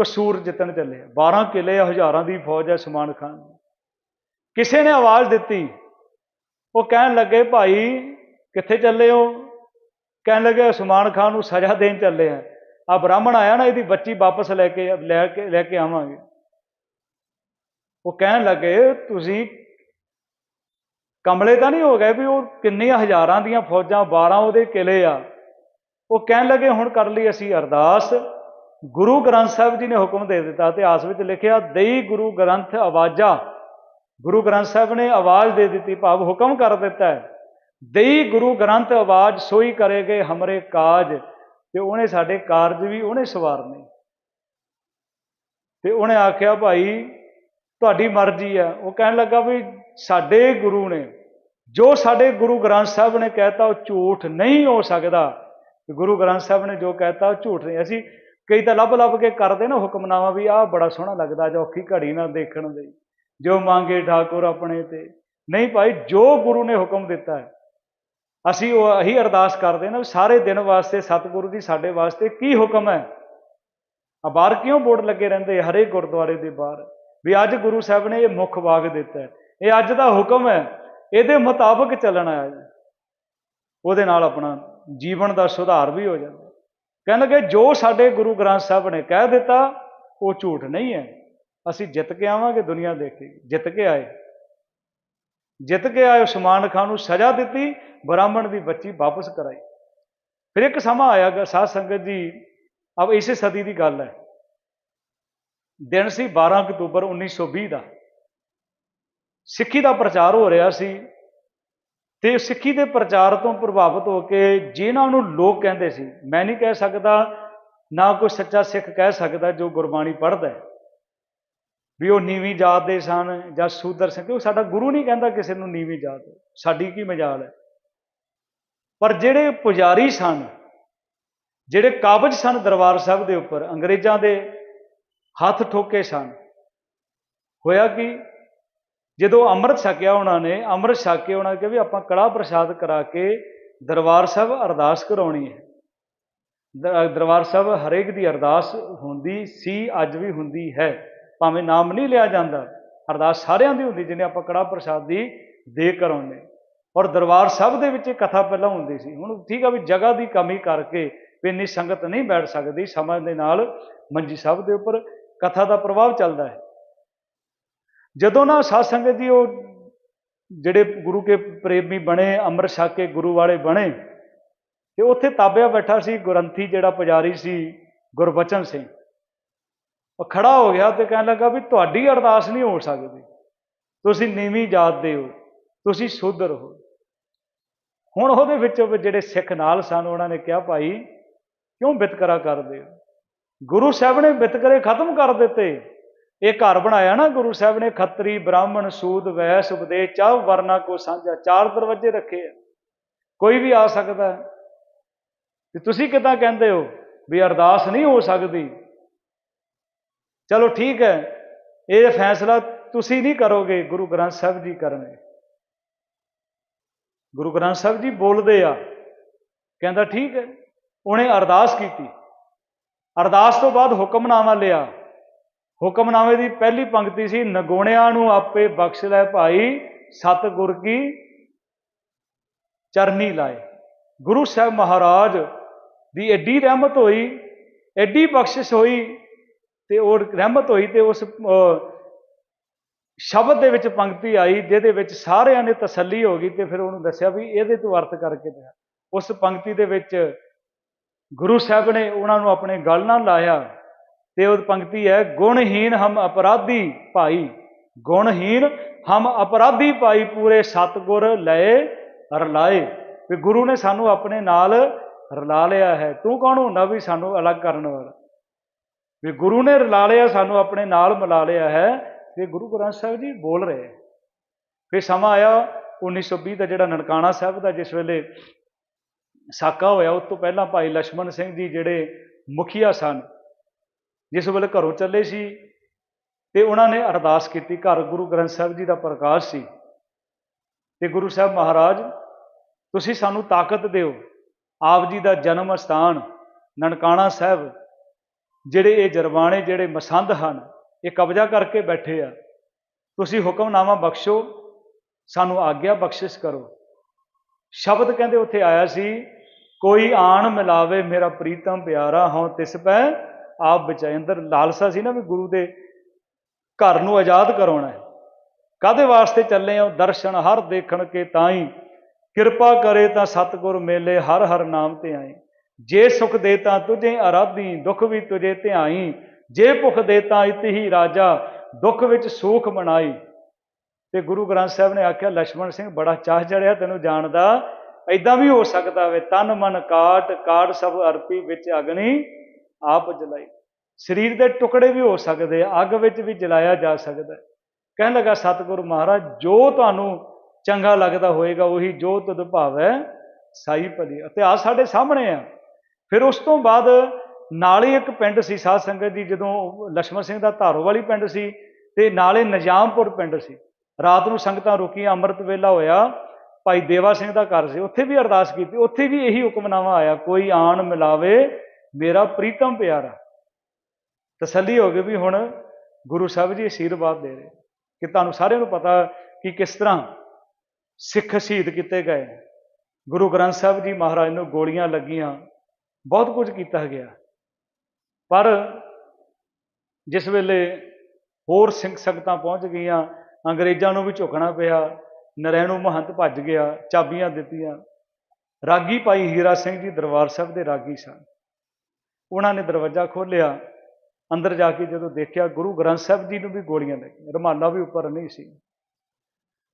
ਕਸੂਰ ਜਿੱਤਣ ਚੱਲੇ ਆ। 12 ਕਿਲੇ ਹਜ਼ਾਰਾਂ ਦੀ ਫੌਜ ਹੈ ਸਮਾਨ ਖਾਨ ਕਿਸੇ ਨੇ ਆਵਾਜ਼ ਦਿੱਤੀ। ਉਹ ਕਹਿਣ ਲੱਗੇ, ਭਾਈ, ਕਿੱਥੇ ਚੱਲੇ ਹੋ? ਕਹਿਣ ਲੱਗੇ ਉਸਮਾਨ ਖਾਨ ਨੂੰ ਸਜ਼ਾ ਦੇਣ ਚੱਲੇ ਆ। ਆ ਬ੍ਰਾਹਮਣ ਆਇਆ ਨਾ, ਇਹਦੀ ਬੱਚੀ ਵਾਪਸ ਲੈ ਕੇ ਲੈ ਕੇ ਲੈ ਕੇ ਆਵਾਂਗੇ। ਉਹ ਕਹਿਣ ਲੱਗੇ, ਤੁਸੀਂ ਕਮਲੇ ਤਾਂ ਨਹੀਂ ਹੋ ਗਏ ਵੀ ਉਹ ਕਿੰਨੀਆਂ ਹਜ਼ਾਰਾਂ ਦੀਆਂ ਫੌਜਾਂ 12 ਉਹਦੇ ਕਿਲੇ ਆ। ਉਹ ਕਹਿਣ ਲੱਗੇ, ਹੁਣ ਕਰ ਲਈ ਅਸੀਂ ਅਰਦਾਸ। ਗੁਰੂ ਗ੍ਰੰਥ ਸਾਹਿਬ ਜੀ ਨੇ ਹੁਕਮ ਦੇ ਦਿੱਤਾ, ਇਤਿਹਾਸ ਵਿੱਚ ਲਿਖਿਆ, ਦਈ ਗੁਰੂ ਗ੍ਰੰਥ ਆਵਾਜ਼ਾ। ਗੁਰੂ ਗ੍ਰੰਥ ਸਾਹਿਬ ਨੇ ਆਵਾਜ਼ ਦੇ ਦਿੱਤੀ, ਭਾਵ ਹੁਕਮ ਕਰ ਦਿੱਤਾ ਹੈ, ਦਈ ਗੁਰੂ ਗ੍ਰੰਥ ਆਵਾਜ਼, ਸੋਈ ਕਰੇਗੇ ਹਮਰੇ ਕਾਜ। ਤੇ ਉਹਨੇ ਸਾਡੇ ਕਾਰਜ ਵੀ ਉਹਨੇ ਸਵਾਰਨੇ। ਤੇ ਉਹਨੇ ਆਖਿਆ, ਭਾਈ, ਤੁਹਾਡੀ ਮਰਜ਼ੀ ਆ। ਉਹ ਕਹਿਣ ਲੱਗਾ ਵੀ ਸਾਡੇ ਗੁਰੂ ਨੇ, ਜੋ ਸਾਡੇ ਗੁਰੂ ਗ੍ਰੰਥ ਸਾਹਿਬ ਨੇ ਕਹਿਤਾ ਉਹ ਝੂਠ ਨਹੀਂ ਹੋ ਸਕਦਾ। ਗੁਰੂ ਗ੍ਰੰਥ ਸਾਹਿਬ ਨੇ ਜੋ ਕਹਿਤਾ ਉਹ ਝੂਠ ਨਹੀਂ। ਅਸੀਂ ਕਈ ਤਾਂ ਲੱਭ ਲੱਭ ਕੇ ਕਰਦੇ ਨਾ ਹੁਕਮਨਾਮਾ ਵੀ ਆਹ ਬੜਾ ਸੋਹਣਾ ਲੱਗਦਾ ਜੋ ਔਖੀ ਘੜੀ ਨਾਲ ਦੇਖਣ ਦੇ। ਜੋ ਮੰਗੇ ਠਾਕੁਰ ਆਪਣੇ ਤੇ। ਨਹੀਂ ਭਾਈ, ਜੋ ਗੁਰੂ ਨੇ ਹੁਕਮ ਦਿੱਤਾ ਹੈ, ਅਸੀਂ ਉਹ ਇਹੀ ਅਰਦਾਸ ਕਰਦੇ ਨਾ ਸਾਰੇ ਦਿਨ ਵਾਸਤੇ ਸਤਿਗੁਰੂ ਜੀ ਸਾਡੇ ਵਾਸਤੇ ਕੀ ਹੁਕਮ ਹੈ? ਆ ਬਾਹਰ ਕਿਉਂ ਬੋਰਡ ਲੱਗੇ ਰਹਿੰਦੇ? ਹਰੇ ਗੁਰਦੁਆਰੇ ਦੇ ਬਾਹਰ। ਵੀ ਅੱਜ ਗੁਰੂ ਸਾਹਿਬ ਨੇ ਇਹ ਮੁੱਖ ਵਾਗ ਦਿੱਤਾ ਇਹ ਅੱਜ ਦਾ ਹੁਕਮ ਹੈ, ਇਹਦੇ ਮੁਤਾਬਕ ਚੱਲਣਾ ਹੈ। ਉਹਦੇ ਨਾਲ ਆਪਣਾ ਜੀਵਨ ਦਾ ਸੁਧਾਰ ਵੀ ਹੋ ਜਾਂਦਾ। ਕਹਿੰਦਾ ਕਿ ਜੋ ਸਾਡੇ ਗੁਰੂ ਗ੍ਰੰਥ ਸਾਹਿਬ ਨੇ ਕਹਿ ਦਿੱਤਾ, ਉਹ ਝੂਠ ਨਹੀਂ ਹੈ। ਅਸੀਂ ਜਿੱਤ ਕੇ ਆਵਾਂਗੇ ਦੁਨੀਆ ਦੇਖੇਗੀ ਜਿੱਤ ਕੇ ਆਏ। ਜਿੱਤ ਕੇ ਆਏ ਉਸਮਾਨ ਖਾਨ ਨੂੰ ਸਜ਼ਾ ਦਿੱਤੀ, ਬ੍ਰਾਹਮਣ ਦੀ ਬੱਚੀ ਵਾਪਸ ਕਰਾਈ। ਫਿਰ ਇੱਕ ਸਮਾਂ ਆਇਆ ਗਾ, ਸਾਧ ਸੰਗਤ ਜੀ ਅਬ ਇਸੇ ਸਦੀ ਦੀ ਗੱਲ ਹੈ। ਦਿਨ ਸੀ 12 ਅਕਤੂਬਰ 1920 ਦਾ। ਸਿੱਖੀ ਦਾ ਪ੍ਰਚਾਰ ਹੋ ਰਿਹਾ ਸੀ ਤੇ ਸਿੱਖੀ ਦੇ ਪ੍ਰਚਾਰ ਤੋਂ ਪ੍ਰਭਾਵਿਤ ਹੋ ਕੇ ਜਿਨ੍ਹਾਂ ਨੂੰ ਲੋਕ ਕਹਿੰਦੇ ਸੀ, ਮੈਂ ਨਹੀਂ ਕਹਿ ਸਕਦਾ, ਨਾ ਕੋਈ ਸੱਚਾ ਸਿੱਖ ਕਹਿ ਸਕਦਾ ਜੋ ਗੁਰਬਾਣੀ ਪੜ੍ਹਦਾ ਹੈ। ਵੀ ਉਹ ਨੀਵੀਂ ਜਾਤ ਦੇ ਸਨ ਜਾਂ ਸੂਦਰ ਸਿੰਘ ਉਹ ਸਾਡਾ ਗੁਰੂ ਨਹੀਂ ਕਹਿੰਦਾ ਕਿਸੇ ਨੂੰ ਨੀਵੀਂ ਜਾਤ, ਸਾਡੀ ਕੀ ਮਜਾਲ ਹੈ। ਪਰ ਜਿਹੜੇ ਪੁਜਾਰੀ ਸਨ, ਜਿਹੜੇ ਕਾਬਜ ਸਨ ਦਰਬਾਰ ਸਾਹਿਬ ਦੇ ਉੱਪਰ, ਅੰਗਰੇਜ਼ਾਂ ਦੇ ਹੱਥ ਠੋਕੇ ਸਨ, ਹੋਇਆ ਕਿ ਜਦੋਂ ਅੰਮ੍ਰਿਤ ਛਕਿਆ ਉਹਨਾਂ ਨੇ, ਅੰਮ੍ਰਿਤ ਛਕ ਕੇ ਉਹਨਾਂ ਨੇ ਕਿਹਾ ਵੀ ਆਪਾਂ ਕੜਾ ਪ੍ਰਸ਼ਾਦ ਕਰਾ ਕੇ ਦਰਬਾਰ ਸਾਹਿਬ ਅਰਦਾਸ ਕਰਾਉਣੀ ਹੈ। ਦਰਬਾਰ ਸਾਹਿਬ ਹਰੇਕ ਦੀ ਅਰਦਾਸ ਹੁੰਦੀ ਸੀ, ਅੱਜ ਵੀ ਹੁੰਦੀ ਹੈ। ਭਾਵੇਂ ਨਾਮ ਨਹੀਂ ਲਿਆ ਜਾਂਦਾ, ਅਰਦਾਸ ਸਾਰਿਆਂ ਦੀ ਹੁੰਦੀ ਜਿਹਨੇ ਆਪਾਂ ਕੜਾ ਪ੍ਰਸ਼ਾਦ ਦੀ ਦੇ ਕਰਾਉਂਦੇ। ਔਰ ਦਰਬਾਰ ਸਾਹਿਬ ਦੇ ਵਿੱਚ ਕਥਾ ਪਹਿਲਾਂ ਹੁੰਦੀ ਸੀ। ਹੁਣ ਠੀਕ ਆ ਵੀ ਜਗ੍ਹਾ ਦੀ ਕਮੀ ਕਰਕੇ ਵੀ ਇੰਨੀ ਸੰਗਤ ਨਹੀਂ ਬੈਠ ਸਕਦੀ, ਸਮਾਂ ਦੇ ਨਾਲ ਮੰਜੀ ਸਾਹਿਬ ਦੇ ਉੱਪਰ ਕਥਾ ਦਾ ਪ੍ਰਭਾਵ ਚੱਲਦਾ ਹੈ। ਜਦੋਂ ਨਾ ਸਾਧ ਸੰਗਤ ਜੀ ਉਹ ਜਿਹੜੇ ਗੁਰੂ ਕੇ ਪ੍ਰੇਮੀ ਬਣੇ, ਅੰਮ੍ਰਿਤ ਛਕ ਕੇ ਗੁਰੂ ਵਾਲੇ ਬਣੇ, ਤੇ ਉੱਥੇ ਤਾਬਿਆ ਬੈਠਾ ਸੀ, ਗੁਰੰਥੀ ਜਿਹੜਾ ਪੁਜਾਰੀ ਸੀ, ਗੁਰਬਚਨ ਸਿੰਘ। ਉਹ ਖੜਾ ਹੋ ਗਿਆ ਤੇ ਕਹਿਣ ਲੱਗਾ ਵੀ ਤੁਹਾਡੀ ਅਰਦਾਸ ਨਹੀਂ ਹੋ ਸਕਦੀ। ਤੁਸੀਂ ਨੀਵੀਂ ਜਾਤ ਦੇ ਹੋ, ਤੁਸੀਂ ਸ਼ੂਦਰ ਹੋ ਹੁਣ ਉਹਦੇ ਵਿੱਚ ਜਿਹੜੇ ਸਿੱਖ ਨਾਲ ਸਨ, ਉਹਨਾਂ ਨੇ ਕਿਹਾ, ਭਾਈ, ਕਿਉਂ ਵਿਤਕਰਾ ਕਰਦੇ ਹੋ? ਗੁਰੂ ਸਾਹਿਬ ਨੇ ਵਿਤਕਰੇ ਖਤਮ ਕਰ ਦਿੱਤੇ। ਇਹ ਘਰ ਬਣਾਇਆ ਨਾ ਗੁਰੂ ਸਾਹਿਬ ਨੇ, ਖੱਤਰੀ, ਬ੍ਰਾਹਮਣ, ਸੂਦ, ਵੈਸ, ਉਪਦੇਸ਼, ਚਾਹ ਵਰਨਾ ਕੋ ਸਾਂਝਾ, ਚਾਰ ਦਰਵਾਜ਼ੇ ਰੱਖੇ ਆ। ਕੋਈ ਵੀ ਆ ਸਕਦਾ ਹੈ। ਤੇ ਤੁਸੀਂ ਕਿਦਾਂ ਕਹਿੰਦੇ ਹੋ ਵੀ ਅਰਦਾਸ ਨਹੀਂ ਹੋ ਸਕਦੀ? ਚਲੋ ਠੀਕ ਹੈ, ਇਹ ਫੈਸਲਾ ਤੁਸੀਂ ਨਹੀਂ ਕਰੋਗੇ, ਗੁਰੂ ਗ੍ਰੰਥ ਸਾਹਿਬ ਜੀ ਕਰਨਗੇ। ਗੁਰੂ ਗ੍ਰੰਥ ਸਾਹਿਬ ਜੀ ਬੋਲਦੇ ਆ, ਕਹਿੰਦਾ ਠੀਕ ਹੈ, ਉਹਨੇ ਅਰਦਾਸ ਕੀਤੀ। ਅਰਦਾਸ ਤੋਂ ਬਾਅਦ ਹੁਕਮਨਾਮਾ ਲਿਆ। ਹੁਕਮਨਾਮੇ ਦੀ ਪਹਿਲੀ ਪੰਕਤੀ ਸੀ, ਨਗੋਣਿਆਂ ਨੂੰ ਆਪੇ ਬਖਸ਼ ਲੈ ਭਾਈ, ਸਤਿਗੁਰ ਕੀ ਚਰਨੀ ਲਾਏ। ਗੁਰੂ ਸਾਹਿਬ ਮਹਾਰਾਜ ਦੀ ਐਡੀ ਰਹਿਮਤ ਹੋਈ ਐਡੀ ਬਖਸ਼ਿਸ਼ ਹੋਈ ਤੇ ਉਹ ਰਹਿਮਤ ਹੋਈ ਤੇ ਉਸ ਸ਼ਬਦ ਦੇ ਵਿੱਚ ਪੰਕਤੀ ਆਈ ਜਿਹਦੇ ਵਿੱਚ ਸਾਰਿਆਂ ਨੇ ਤਸੱਲੀ ਹੋ ਗਈ ਤੇ ਫਿਰ ਉਹਨੂੰ ਦੱਸਿਆ ਵੀ ਇਹਦੇ ਤੋਂ ਅਰਥ ਕਰਕੇ ਦਿਆ ਉਸ ਪੰਕਤੀ ਦੇ ਵਿੱਚ ਗੁਰੂ ਸਾਹਿਬ ਨੇ ਉਹਨਾਂ ਨੂੰ ਆਪਣੇ ਗਲ ਨਾਲ ਲਾਇਆ। ਤੇ ਉਹ ਪੰਕਤੀ ਹੈ ਗੁਣਹੀਨ ਹਮ ਅਪਰਾਧੀ ਭਾਈ। ਗੁਣਹੀਨ ਹਮ ਅਪਰਾਧੀ ਭਾਈ ਪੂਰੇ ਸਤਗੁਰ ਲਏ, ਰਲਾਏ। ਵੀ ਗੁਰੂ ਨੇ ਸਾਨੂੰ ਆਪਣੇ ਨਾਲ ਰਲਾ ਲਿਆ ਹੈ। ਤੂੰ ਕੌਣ ਹੁੰਦਾ ਵੀ ਸਾਨੂੰ ਅਲੱਗ ਕਰਨ ਵਾਲਾ? ਵੀ ਗੁਰੂ ਨੇ ਰਲਾ ਲਿਆ, ਸਾਨੂੰ ਆਪਣੇ ਨਾਲ ਮਿਲਾ ਲਿਆ ਹੈ। ਤੇ ਗੁਰੂ ਗ੍ਰੰਥ ਸਾਹਿਬ ਜੀ ਬੋਲ ਰਹੇ ਫਿਰ ਸਮਾਂ ਆਇਆ 1920 ਦਾ ਜਿਹੜਾ ਨਨਕਾਣਾ ਸਾਹਿਬ ਦਾ, ਜਿਸ ਵੇਲੇ ਸਾਕਾ ਹੋਇਆ, ਉਸ ਤੋਂ ਪਹਿਲਾਂ ਭਾਈ ਲక్ష్మణ ਸਿੰਘ ਜੀ ਜਿਹੜੇ ਮੁਖੀਆ ਸਨ ਜਿਸ ਵੇਲੇ ਘਰੋਂ ਚੱਲੇ ਸੀ ਤੇ ਉਹਨਾਂ ਨੇ ਅਰਦਾਸ ਕੀਤੀ, ਘਰ ਗੁਰੂ ਗ੍ਰੰਥ ਸਾਹਿਬ ਜੀ ਦਾ ਪ੍ਰਕਾਸ਼ ਸੀ। ਤੇ ਗੁਰੂ ਸਾਹਿਬ ਮਹਾਰਾਜ, ਤੁਸੀਂ ਸਾਨੂੰ ਤਾਕਤ ਦਿਓ, ਆਪ ਜੀ ਦਾ ਜਨਮ ਸਥਾਨ ਨਨਕਾਣਾ ਸਾਹਿਬ, ਜਿਹੜੇ ਇਹ ਜਰਵਾਣੇ ਜਿਹੜੇ ਮਸੰਦ ਹਨ, ਇਹ ਕਬਜ਼ਾ ਕਰਕੇ ਬੈਠੇ ਆ। ਤੁਸੀਂ ਹੁਕਮਨਾਮਾ ਬਖਸ਼ੋ, ਸਾਨੂੰ ਆਗਿਆ ਬਖਸ਼ਿਸ਼ ਕਰੋ। ਸ਼ਬਦ ਕਹਿੰਦੇ ਉੱਥੇ ਆਇਆ ਸੀ, ਕੋਈ ਆਣ ਮਿਲਾਵੇ ਮੇਰਾ ਪ੍ਰੀਤਮ ਪਿਆਰਾ ਹਉ ਤਿਸ ਪੈ ਆਪ ਬਚਾਏ। ਅੰਦਰ ਲਾਲਸਾ ਸੀ ਨਾ ਵੀ ਗੁਰੂ ਦੇ ਘਰ ਨੂੰ ਆਜ਼ਾਦ ਕਰਾਉਣਾ ਹੈ। ਕਾਦੇ ਵਾਸਤੇ ਚੱਲੇ ਆ? ਦਰਸ਼ਨ ਹਰ ਦੇਖਣ ਕੇ ਤਾਈ। ਕਿਰਪਾ ਕਰੇ ਤਾਂ ਸਤਗੁਰ ਮੇਲੇ ਹਰ ਹਰ ਨਾਮ ਤੇ ਆਏ ਜੇ ਸੁਖ ਦੇ ਤਾਂ ਤੁਝੇ ਆਰਾਧੀ, ਦੁੱਖ ਵੀ ਤੁਝੇ ਧਿਆਈ। ਜੇ ਭੁਖ ਦੇ ਤਾਂ ਇਤਹੀ ਰਾਜਾ, ਦੁੱਖ ਵਿੱਚ ਸੁਖ ਮਨਾਈ। ਤੇ ਗੁਰੂ ਗ੍ਰੰਥ ਸਾਹਿਬ ਨੇ ਆਖਿਆ ਲక్ష్మణ ਸਿੰਘ, ਬੜਾ ਚਾਹ ਚੜਿਆ ਤੈਨੂੰ ਜਾਣਦਾ ਐਦਾਂ ਵੀ ਹੋ ਸਕਦਾ ਵੇ। ਤਨ ਮਨ ਕਾਟ ਕਾਟ ਸਭ ਅਰਪੀ ਵਿੱਚ ਅਗਨੀ। ਆਪ ਜਲਾਈ। ਸਰੀਰ ਦੇ ਟੁਕੜੇ ਵੀ ਹੋ ਸਕਦੇ ਆ, ਅੱਗ ਵਿੱਚ ਵੀ ਜਲਾਇਆ ਜਾ ਸਕਦਾ ਹੈ। ਕਹਿਣ ਲੱਗਾ, ਸਤਿਗੁਰੂ ਮਹਾਰਾਜ, ਜੋ ਤੁਹਾਨੂੰ ਚੰਗਾ ਲੱਗਦਾ ਹੋਏਗਾ, ਉਹੀ ਜੋ ਤੁਧ ਹੈ ਸਾਈ ਭਲੀ। ਇਤਿਹਾਸ ਸਾਡੇ ਸਾਹਮਣੇ ਆ। ਫਿਰ ਉਸ ਤੋਂ ਬਾਅਦ ਨਾਲੇ ਇੱਕ ਪਿੰਡ ਸੀ ਸਾਧ ਸੰਗਤ ਜੀ ਜਦੋਂ ਲక్ష్మణ ਸਿੰਘ ਦਾ ਧਾਰੋ ਵਾਲੀ ਪਿੰਡ ਸੀ ਤੇ ਨਾਲੇ ਨਜਾਮਪੁਰ ਪਿੰਡ ਸੀ। ਰਾਤ ਨੂੰ ਸੰਗਤਾਂ ਰੁਕੀਆਂ, ਅੰਮ੍ਰਿਤ ਵੇਲਾ ਹੋਇਆ। ਭਾਈ ਦੇਵਾ ਸਿੰਘ ਦਾ ਘਰ ਸੀ। ਉੱਥੇ ਵੀ ਅਰਦਾਸ ਕੀਤੀ। ਉੱਥੇ ਵੀ ਇਹੀ ਹੁਕਮਨਾਮਾ ਆਇਆ, ਕੋਈ ਆਣ ਮਿਲਾਵੇ ਮੇਰਾ ਪ੍ਰੀਤਮ ਪਿਆਰਾ। ਤਸੱਲੀ ਹੋ ਗਈ ਵੀ ਹੁਣ ਗੁਰੂ ਸਾਹਿਬ ਜੀ ਅਸ਼ੀਰਵਾਦ ਦੇ ਰਹੇ। ਕਿ ਤੁਹਾਨੂੰ ਸਾਰਿਆਂ ਨੂੰ ਪਤਾ ਕਿ ਕਿਸ ਤਰ੍ਹਾਂ ਸਿੱਖ ਸ਼ਹੀਦ ਕੀਤੇ ਗਏ। ਗੁਰੂ ਗ੍ਰੰਥ ਸਾਹਿਬ ਜੀ ਮਹਾਰਾਜ ਨੂੰ ਗੋਲੀਆਂ ਲੱਗੀਆਂ। ਬਹੁਤ ਕੁਝ ਕੀਤਾ ਗਿਆ। ਪਰ ਜਿਸ ਵੇਲੇ ਹੋਰ ਸਿੰਘ ਸੰਗਤਾਂ ਪਹੁੰਚ ਗਈਆਂ, ਅੰਗਰੇਜ਼ਾਂ ਨੂੰ ਵੀ ਝੁਕਣਾ ਪਿਆ, ਨਰੈਣੂ ਮਹੰਤ ਭੱਜ ਗਿਆ, ਚਾਬੀਆਂ ਦਿੱਤੀਆਂ। ਰਾਗੀ ਭਾਈ ਹੀਰਾ ਸਿੰਘ ਜੀ ਦਰਬਾਰ ਸਾਹਿਬ ਦੇ ਰਾਗੀ ਸਨ। ਉਹਨਾਂ ਨੇ ਦਰਵਾਜ਼ਾ ਖੋਲ੍ਹਿਆ। ਅੰਦਰ ਜਾ ਕੇ ਜਦੋਂ ਦੇਖਿਆ ਗੁਰੂ ਗ੍ਰੰਥ ਸਾਹਿਬ ਜੀ ਨੂੰ ਵੀ ਗੋਲੀਆਂ ਲੱਗੀਆਂ ਰੁਮਾਲਾ ਵੀ ਉੱਪਰ ਨਹੀਂ ਸੀ।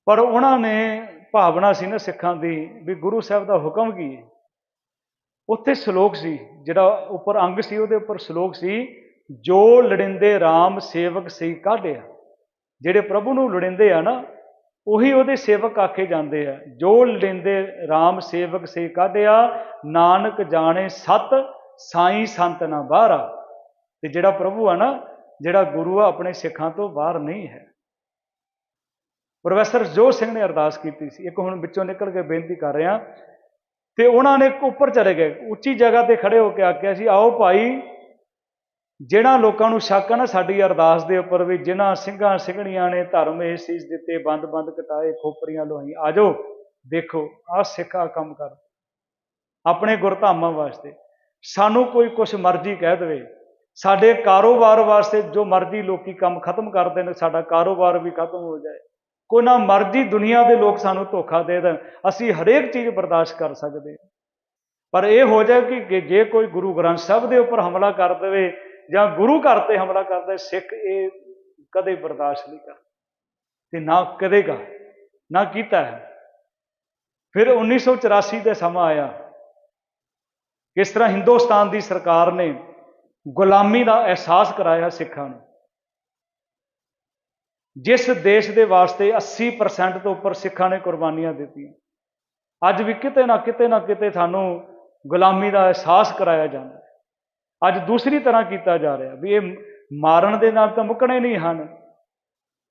ਪਰ ਉਹਨਾਂ ਨੇ ਭਾਵਨਾ ਸੀ ਨਾ ਸਿੱਖਾਂ ਦੀ ਵੀ ਗੁਰੂ ਸਾਹਿਬ ਦਾ ਹੁਕਮ ਕੀ ਹੈ? ਉੱਥੇ ਸ਼ਲੋਕ ਸੀ, ਜਿਹੜਾ ਉੱਪਰ ਅੰਗ ਸੀ, ਉਹਦੇ ਉੱਪਰ ਸ਼ਲੋਕ ਸੀ, ਜੋ ਲੜਿੰਦੇ RAM ਸੇਵਕ ਸੀ ਕਾਢਿਆ ਜਿਹੜੇ ਪ੍ਰਭੂ ਨੂੰ ਲੜਿੰਦੇ ਆ ਨਾ, ਉਹੀ ਉਹਦੇ ਸੇਵਕ ਆਖੇ ਜਾਂਦੇ ਆ। ਜੋ ਲੜਿੰਦੇ RAM ਸੇਵਕ ਸੀ ਕਾਢਿਆ ਨਾਨਕ ਜਾਣੇ ਸਤ ਸਾਈ ਸੰਤ ਨਾ ਬਾਹਰਾ ਤੇ ਜਿਹੜਾ ਪ੍ਰਭੂ ਆ ਨਾ, ਜਿਹੜਾ ਗੁਰੂ ਆ, ਆਪਣੇ ਸਿੱਖਾਂ ਤੋਂ ਬਾਹਰ ਨਹੀਂ ਹੈ। ਪ੍ਰੋਫੈਸਰ ਜੋ ਸਿੰਘ ਨੇ ਅਰਦਾਸ ਕੀਤੀ ਸੀ, ਇੱਕ ਹੁਣ ਵਿੱਚੋਂ ਨਿਕਲ ਕੇ ਬੇਨਤੀ ਕਰ ਰਿਹਾ, ਤੇ ਉਹਨਾਂ ਨੇ ਉੱਪਰ ਚਲੇ ਗਏ, ਉੱਚੀ ਜਗ੍ਹਾ ਤੇ ਖੜੇ ਹੋ ਕੇ ਆਖਿਆ ਸੀ, ਆਓ ਭਾਈ ਜਿਹੜਾ ਲੋਕਾਂ ਨੂੰ ਸ਼ੱਕ ਆ ਨਾ ਸਾਡੀ ਅਰਦਾਸ ਦੇ ਉੱਪਰ ਵੀ, ਜਿਨ੍ਹਾਂ ਸਿੰਘਾਂ ਸਿੰਘਣੀਆਂ ਨੇ ਧਰਮ ਇਹ ਸੀਸ ਦਿੱਤੇ ਬੰਦ-ਬੰਦ ਕਟਾਏ, ਖੋਪਰੀਆਂ ਲੋਹੀ ਆਜੋ ਦੇਖੋ, ਆਹ ਸਿੱਖਾ ਕੰਮ ਕਰ। ਆਪਣੇ ਗੁਰਧਾਮਾਂ ਵਾਸਤੇ ਸਾਨੂੰ ਕੋਈ ਕੁਛ ਮਰਜ਼ੀ ਕਹਿ ਦੇਵੇ। ਸਾਡੇ ਕਾਰੋਬਾਰ ਵਾਸਤੇ ਜੋ ਮਰਜ਼ੀ ਲੋਕੀ ਕੰਮ ਖਤਮ ਕਰਦੇ ਨੇ ਸਾਡਾ ਕਾਰੋਬਾਰ ਵੀ ਖਤਮ ਹੋ ਜਾਏ। ਕੋਈ ਨਾ ਮਰਜ਼ੀ ਦੁਨੀਆ ਦੇ ਲੋਕ ਸਾਨੂੰ ਧੋਖਾ ਦੇ ਦੇਣ, ਅਸੀਂ ਹਰੇਕ ਚੀਜ਼ ਬਰਦਾਸ਼ਤ ਕਰ ਸਕਦੇ ਪਰ ਇਹ ਹੋ ਜਾਏ ਕਿ ਕਿ ਜੇ ਕੋਈ ਗੁਰੂ ਗ੍ਰੰਥ ਸਾਹਿਬ ਦੇ ਉੱਪਰ ਹਮਲਾ ਕਰ ਦੇਵੇ ਜਾਂ ਗੁਰੂ ਘਰ ਤੇ ਹਮਲਾ ਕਰਦੇ ਸਿੱਖ ਇਹ ਕਦੇ ਬਰਦਾਸ਼ਤ ਨਹੀਂ ਕਰ ਤੇ ਨਾ ਕਰੇਗਾ ਨਾ ਕੀਤਾ ਹੈ। ਫਿਰ 1984 ਦੇ ਸਮਾਂ ਆਇਆ। ਕਿਸ ਤਰ੍ਹਾਂ ਹਿੰਦੁਸਤਾਨ ਦੀ ਸਰਕਾਰ ਨੇ ਗੁਲਾਮੀ ਦਾ ਅਹਿਸਾਸ ਕਰਾਇਆ ਸਿੱਖਾਂ ਨੂੰ? ਜਿਸ ਦੇਸ਼ ਦੇ ਵਾਸਤੇ 80% ਤੋਂ ਉੱਪਰ ਸਿੱਖਾਂ ਨੇ ਕੁਰਬਾਨੀਆਂ ਦਿੱਤੀਆਂ, ਅੱਜ ਵੀ ਕਿਤੇ ਨਾ ਕਿਤੇ ਨਾ ਕਿਤੇ ਸਾਨੂੰ ਗੁਲਾਮੀ ਦਾ ਅਹਿਸਾਸ ਕਰਾਇਆ ਜਾਂਦਾ ਹੈ। ਅੱਜ ਦੂਸਰੀ ਤਰ੍ਹਾਂ ਕੀਤਾ ਜਾ ਰਿਹਾ ਵੀ ਇਹ ਮਾਰਨ ਦੇ ਨਾਲ ਤਾਂ ਮੁੱਕਣੇ ਨਹੀਂ ਹਨ,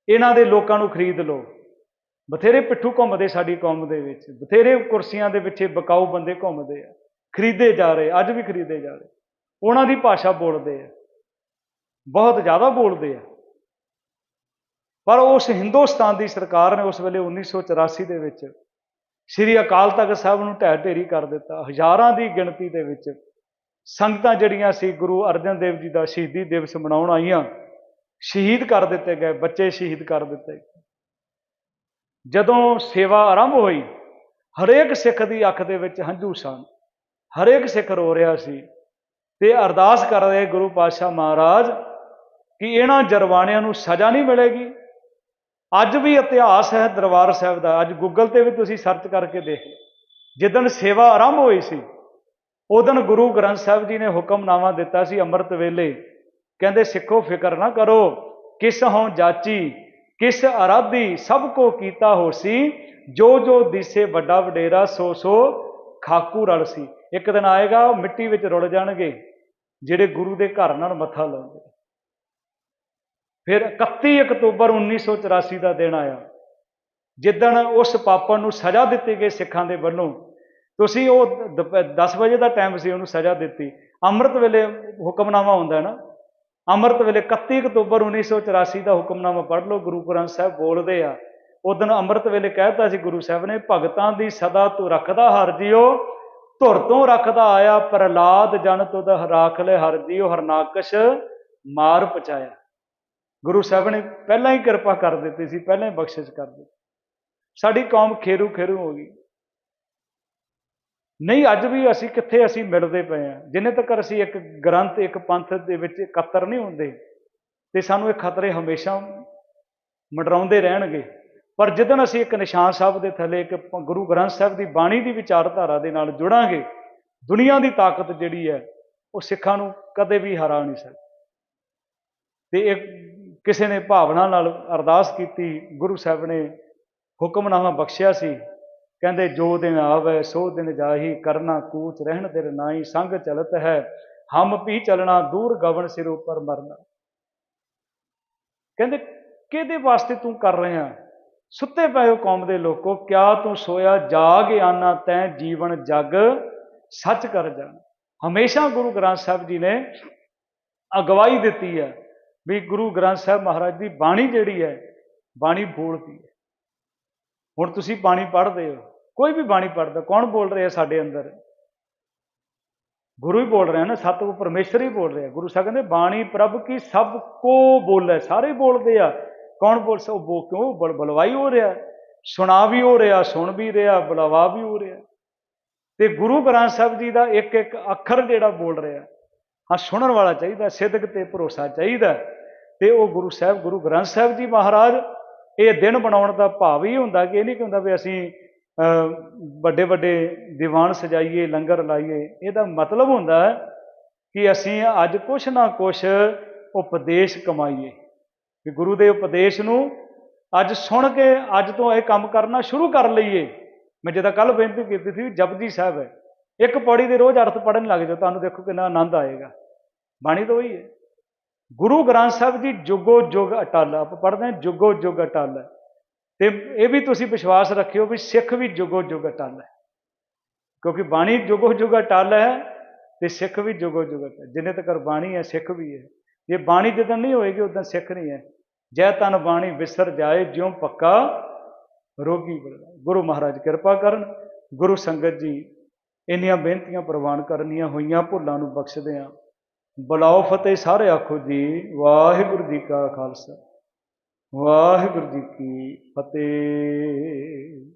ਇਹਨਾਂ ਦੇ ਲੋਕਾਂ ਨੂੰ ਖਰੀਦ ਲਓ। ਬਥੇਰੇ ਪਿੱਠੂ ਘੁੰਮਦੇ ਸਾਡੀ ਕੌਮ ਦੇ ਵਿੱਚ, ਬਥੇਰੇ ਕੁਰਸੀਆਂ ਦੇ ਪਿੱਛੇ ਬਕਾਊ ਬੰਦੇ ਘੁੰਮਦੇ ਆ। ਖਰੀਦੇ ਜਾ ਰਹੇ, ਅੱਜ ਵੀ ਖਰੀਦੇ ਜਾ ਰਹੇ। ਉਹਨਾਂ ਦੀ ਭਾਸ਼ਾ ਬੋਲਦੇ ਆ। ਬਹੁਤ ਜ਼ਿਆਦਾ ਬੋਲਦੇ ਆ। ਪਰ ਉਸ ਹਿੰਦੁਸਤਾਨ ਦੀ ਸਰਕਾਰ ਨੇ ਉਸ ਵੇਲੇ 1984 ਦੇ ਵਿੱਚ ਸ੍ਰੀ ਅਕਾਲ ਤਖਤ ਸਾਹਿਬ ਨੂੰ ਢਹਿ ਢੇਰੀ ਕਰ ਦਿੱਤਾ। ਹਜ਼ਾਰਾਂ ਦੀ ਗਿਣਤੀ ਦੇ ਵਿੱਚ ਸੰਗਤਾਂ ਜਿਹੜੀਆਂ ਸੀ, ਗੁਰੂ ਅਰਜਨ ਦੇਵ ਜੀ ਦਾ ਸ਼ਹੀਦੀ ਦਿਵਸ ਮਨਾਉਣ ਆਈਆਂ, ਸ਼ਹੀਦ ਕਰ ਦਿੱਤੇ ਗਏ, ਬੱਚੇ ਸ਼ਹੀਦ ਕਰ ਦਿੱਤੇ ਜਦੋਂ ਸੇਵਾ ਆਰੰਭ ਹੋਈ, ਹਰੇਕ ਸਿੱਖ ਦੀ ਅੱਖ ਦੇ ਵਿੱਚ ਹੰਝੂ ਸਨ। ਹਰੇਕ ਸਿੱਖ ਰੋ ਰਿਹਾ ਸੀ ਤੇ ਅਰਦਾਸ ਕਰ ਰਹੇ ਗੁਰੂ ਪਾਤਸ਼ਾਹ ਮਹਾਰਾਜ ਕਿ ਇਹਨਾਂ ਜਰਵਾਣਿਆਂ ਨੂੰ ਸਜ਼ਾ ਨਹੀਂ ਮਿਲੇਗੀ। ਅੱਜ ਵੀ ਇਤਿਹਾਸ ਹੈ ਦਰਬਾਰ ਸਾਹਿਬ ਦਾ। ਅੱਜ ਗੂਗਲ ਤੇ ਵੀ ਤੁਸੀਂ ਸਰਚ ਕਰਕੇ ਦੇਖ ਲਓ। ਜਿੱਦਣ ਸੇਵਾ ਆਰੰਭ ਹੋਈ ਸੀ, ਉਦੋਂ ਗੁਰੂ ਗ੍ਰੰਥ ਸਾਹਿਬ ਜੀ ਨੇ ਹੁਕਮਨਾਮਾ ਦਿੱਤਾ ਸੀ ਅੰਮ੍ਰਿਤ ਵੇਲੇ। ਕਹਿੰਦੇ, ਸਿੱਖੋ, ਫਿਕਰ ਨਾ ਕਰੋ। ਕਿਸ ਹੋਂ ਜਾਚੀ, ਕਿਸ ਅਰਾਧੀ, ਸਭ ਕੋ ਕੀਤਾ ਹੋਸੀ। ਜੋ ਜੋ ਦਿਸੇ ਵੱਡਾ ਵਡੇਰਾ ਸੋ ਸੋ ਖਾਕੂ ਰਲ ਸੀ। ਇੱਕ ਦਿਨ ਆਏਗਾ, ਉਹ ਮਿੱਟੀ ਵਿੱਚ ਰੁਲ ਜਾਣਗੇ, ਜਿਹੜੇ ਗੁਰੂ ਦੇ ਘਰ ਨਾਲ ਮੱਥਾ ਲਾਉਂਦੇ। ਫਿਰ 31 ਅਕਤੂਬਰ 1984 ਦਾ ਦਿਨ ਆਇਆ। ਜਿੱਦਣ ਉਸ ਪਾਪਣ ਨੂੰ ਸਜ਼ਾ ਦਿੱਤੀ ਗਈ ਸਿੱਖਾਂ ਦੇ ਵੱਲੋਂ, ਤੁਸੀਂ ਉਹ 10 ਵਜੇ ਦਾ ਟਾਈਮ ਸੀ, ਉਹਨੂੰ ਸਜ਼ਾ ਦਿੱਤੀ। ਅੰਮ੍ਰਿਤ ਵੇਲੇ ਹੁਕਮਨਾਮਾ ਹੁੰਦਾ ਨਾ? ਅੰਮ੍ਰਿਤ ਵੇਲੇ 31 ਅਕਤੂਬਰ 1984 ਦਾ ਹੁਕਮਨਾਮਾ ਪੜ੍ਹ ਲਓ, ਗੁਰੂ ਗ੍ਰੰਥ ਸਾਹਿਬ ਬੋਲਦੇ ਆ ਉਦੋਂ ਅੰਮ੍ਰਿਤ ਵੇਲੇ ਕਹਿਤਾ ਸੀ ਗੁਰੂ ਸਾਹਿਬ ਨੇ, ਭਗਤਾਂ ਦੀ ਸਦਾ ਤੂੰ ਰੱਖਦਾ ਹਰ ਜੀਓ ਧੁਰ ਤੋਂ ਰੱਖਦਾ ਆਇਆ ਪ੍ਰਲਾਦ ਜਨ ਤੁਧ ਰਾਖ ਲੈ ਹਰ ਜੀਓ ਹਰਨਾਕਸ਼ ਮਾਰ ਪਚਾਇਆ ਗੁਰੂ ਸਾਹਿਬ ਨੇ ਪਹਿਲਾਂ ਹੀ ਕਿਰਪਾ ਕਰ ਦਿੱਤੀ ਸੀ, ਪਹਿਲਾਂ ਹੀ ਬਖਸ਼ਿਸ਼ ਕਰ ਦਿੱਤੀ। ਸਾਡੀ ਕੌਮ ਖੇਰੂ ਖੇਰੂ ਹੋ ਗਈ। ਨਹੀਂ, ਅੱਜ ਵੀ ਅਸੀਂ ਕਿੱਥੇ ਅਸੀਂ ਮਿਲਦੇ ਪਏ ਆ ਜਿੰਨੇ ਤੱਕ ਅਸੀਂ ਇੱਕ ਗ੍ਰੰਥ, ਇੱਕ ਪੰਥ ਦੇ ਵਿੱਚ ਇਕੱਤਰ ਨਹੀਂ ਹੁੰਦੇ, ਤੇ ਸਾਨੂੰ ਇਹ ਖਤਰੇ ਹਮੇਸ਼ਾ ਮੰਡਰਾਉਂਦੇ ਰਹਿਣਗੇ। ਪਰ ਜਦੋਂ ਅਸੀਂ ਇੱਕ ਨਿਸ਼ਾਨ ਸਾਹਿਬ ਦੇ ਥੱਲੇ, ਇੱਕ ਗੁਰੂ ਗ੍ਰੰਥ ਸਾਹਿਬ ਦੀ ਬਾਣੀ ਦੀ ਵਿਚਾਰਧਾਰਾ ਦੇ ਨਾਲ ਜੁੜਾਂਗੇ, ਦੁਨੀਆ ਦੀ ਤਾਕਤ ਜਿਹੜੀ ਹੈ, ਉਹ ਸਿੱਖਾਂ ਨੂੰ ਕਦੇ ਵੀ ਹਰਾ ਨਹੀਂ ਸਕਦੀ। ਤੇ ਇੱਕ ਕਿਸੇ ਨੇ ਭਾਵਨਾ ਨਾਲ ਅਰਦਾਸ ਕੀਤੀ, ਗੁਰੂ ਸਾਹਿਬ ਨੇ ਹੁਕਮਨਾਮਾ ਬਖਸ਼ਿਆ ਸੀ, ਕਹਿੰਦੇ, ਜੋ ਦਿਨ ਆਵੇ, ਸੋ ਦਿਨ ਜਾਹੀ, ਕਰਨਾ ਕੂਚ ਰਹਿਣ ਤੇਰੇ ਨਾਹੀ, ਸੰਗ ਚਲਤ ਹੈ, ਹਮ ਵੀ ਚਲਣਾ ਦੂਰ ਗਵਨ ਸਿਰ ਉਪਰ ਮਰਨਾ। ਕਹਿੰਦੇ, ਕਿਹਦੇ ਵਾਸਤੇ ਤੂੰ ਕਰ ਰਿਹਾ? ਸੁੱਤੇ ਪਏ ਹੋ ਕੌਮ ਦੇ ਲੋਕੋ, ਕਿਆ ਤੂੰ ਸੋਇਆ? ਜਾਗ ਆਨਾ ਤੈ, ਜੀਵਨ ਜਗ ਸੱਚ ਕਰ ਜਾਣ। ਹਮੇਸ਼ਾ ਗੁਰੂ ਗ੍ਰੰਥ ਸਾਹਿਬ ਜੀ ਨੇ ਅਗਵਾਈ ਦਿੱਤੀ ਹੈ ਵੀ ਗੁਰੂ ਗ੍ਰੰਥ ਸਾਹਿਬ ਮਹਾਰਾਜ ਦੀ ਬਾਣੀ ਜਿਹੜੀ ਹੈ, ਬਾਣੀ ਬੋਲਦੀ ਹੈ। ਹੁਣ ਤੁਸੀਂ ਬਾਣੀ ਪੜ੍ਹਦੇ ਹੋ। ਕੋਈ ਵੀ ਬਾਣੀ ਪੜ੍ਹਦਾ, ਕੌਣ ਬੋਲ ਰਿਹਾ ਸਾਡੇ ਅੰਦਰ? ਗੁਰੂ ਹੀ ਬੋਲ ਰਿਹਾ ਨਾ, ਸਤਿਗੁਰ ਪਰਮੇਸ਼ਰ ਹੀ ਬੋਲ ਰਿਹਾ। ਗੁਰੂ ਸਾਹਿਬ ਕਹਿੰਦੇ, ਬਾਣੀ ਪ੍ਰਭ ਕੀ ਸਭ ਕੋ ਬੋਲੇ। ਸਾਰੇ ਬੋਲਦੇ ਆ। ਕੌਣ ਬੋਲ ਸੋ ਬੋ ਕਿਉਂ ਬਲ, ਬਲਵਾਈ ਹੋ ਰਿਹਾ? ਸੁਣਾ ਵੀ ਹੋ ਰਿਹਾ, ਸੁਣ ਵੀ ਰਿਹਾ, ਬੁਲਾਵਾ ਵੀ ਹੋ ਰਿਹਾ। ਤੇ ਗੁਰੂ ਗ੍ਰੰਥ ਸਾਹਿਬ ਜੀ ਦਾ ਇੱਕ ਇੱਕ ਅੱਖਰ ਜਿਹੜਾ ਬੋਲ ਰਿਹਾ, ਹਾਂ, ਸੁਣਨ ਵਾਲਾ ਚਾਹੀਦਾ ਸਿੱਧਕ ਤੇ ਭਰੋਸਾ ਚਾਹੀਦਾ। ਤੇ ਉਹ ਗੁਰੂ ਸਾਹਿਬ, ਗੁਰੂ ਗ੍ਰੰਥ ਸਾਹਿਬ ਜੀ ਮਹਾਰਾਜ, ਇਹ ਦਿਨ ਬਣਾਉਣ ਦਾ ਭਾਵ ਹੀ ਹੁੰਦਾ ਕਿ ਇਹ ਨਹੀਂ ਹੁੰਦਾ ਵੀ ਅਸੀਂ ਵੱਡੇ ਵੱਡੇ ਦੀਵਾਨ ਸਜਾਈਏ, ਲੰਗਰ ਲਾਈਏ। ਇਹਦਾ ਮਤਲਬ ਹੁੰਦਾ ਕਿ ਅਸੀਂ ਅੱਜ ਕੁਛ ਨਾ ਕੁਛ ਉਪਦੇਸ਼ ਕਮਾਈਏ। ਕਿ ਗੁਰੂ ਦੇ ਉਪਦੇਸ਼ ਨੂੰ ਅੱਜ ਸੁਣ ਕੇ ਅੱਜ ਤੋਂ ਇਹ ਕੰਮ ਕਰਨਾ ਸ਼ੁਰੂ ਕਰ ਲਈਏ। ਮੈਂ ਜਿਹਦਾ ਕੱਲ ਬੇਨਤੀ ਕੀਤੀ ਸੀ ਜਪਜੀ ਸਾਹਿਬ ਹੈ, ਇੱਕ ਪੌੜੀ ਦੇ ਰੋਜ਼ ਅਰਥ ਪੜਨ ਲੱਗ ਜਾਓ, ਤੁਹਾਨੂੰ ਦੇਖੋ ਕਿੰਨਾ ਆਨੰਦ ਆਏਗਾ। ਬਾਣੀ ਤਾਂ ਉਹੀ ਹੈ। ਗੁਰੂ ਗ੍ਰੰਥ ਸਾਹਿਬ ਜੀ ਜੁਗੋ ਜੁਗ ਅਟਲ, ਆਪਾਂ ਪੜ੍ਹਦੇ ਹਾਂ ਜੁਗੋ ਜੁਗ ਅਟਲ। ਹੈ ਤੇ ਇਹ ਵੀ ਤੁਸੀਂ ਵਿਸ਼ਵਾਸ ਰੱਖਿਓ ਵੀ ਸਿੱਖ ਵੀ ਜੁਗੋ ਜੁਗ ਅਟਲ ਹੈ। ਕਿਉਂਕਿ ਬਾਣੀ ਜੁਗੋ ਜੁਗ ਅਟਲ ਹੈ ਤੇ ਸਿੱਖ ਵੀ ਜੁਗੋ ਜੁਗ ਅਟਲ। ਜਿੰਨੇ ਤੱਕ ਬਾਣੀ ਹੈ, ਸਿੱਖ ਵੀ ਹੈ। ਜੇ ਬਾਣੀ ਜਦੋਂ ਨਹੀਂ ਹੋਏਗੀ, ਉਦੋਂ ਸਿੱਖ ਨਹੀਂ ਹੈ। ਜੈ ਤਨ ਬਾਣੀ ਵਿਸਰ ਜਾਏ, ਜਿਉ ਪੱਕਾ ਰੋਗੀ ਬਲਦਾ ਗੁਰੂ ਮਹਾਰਾਜ ਕਿਰਪਾ ਕਰਨ, ਗੁਰੂ ਸੰਗਤ ਜੀ ਇੰਨੀਆਂ ਬੇਨਤੀਆਂ ਪ੍ਰਵਾਨ ਕਰਨੀਆਂ ਹੋਈਆਂ, ਭੁੱਲਾਂ ਨੂੰ ਬਖਸ਼ਦੇ ਆ ਬੁਲਾਓ ਫਤਿਹ ਸਾਰੇ ਆਖੋ ਜੀ, ਵਾਹਿਗੁਰੂ ਜੀ ਕਾ ਖਾਲਸਾ, ਵਾਹਿਗੁਰੂ ਜੀ ਕੀ ਫਤਿਹ।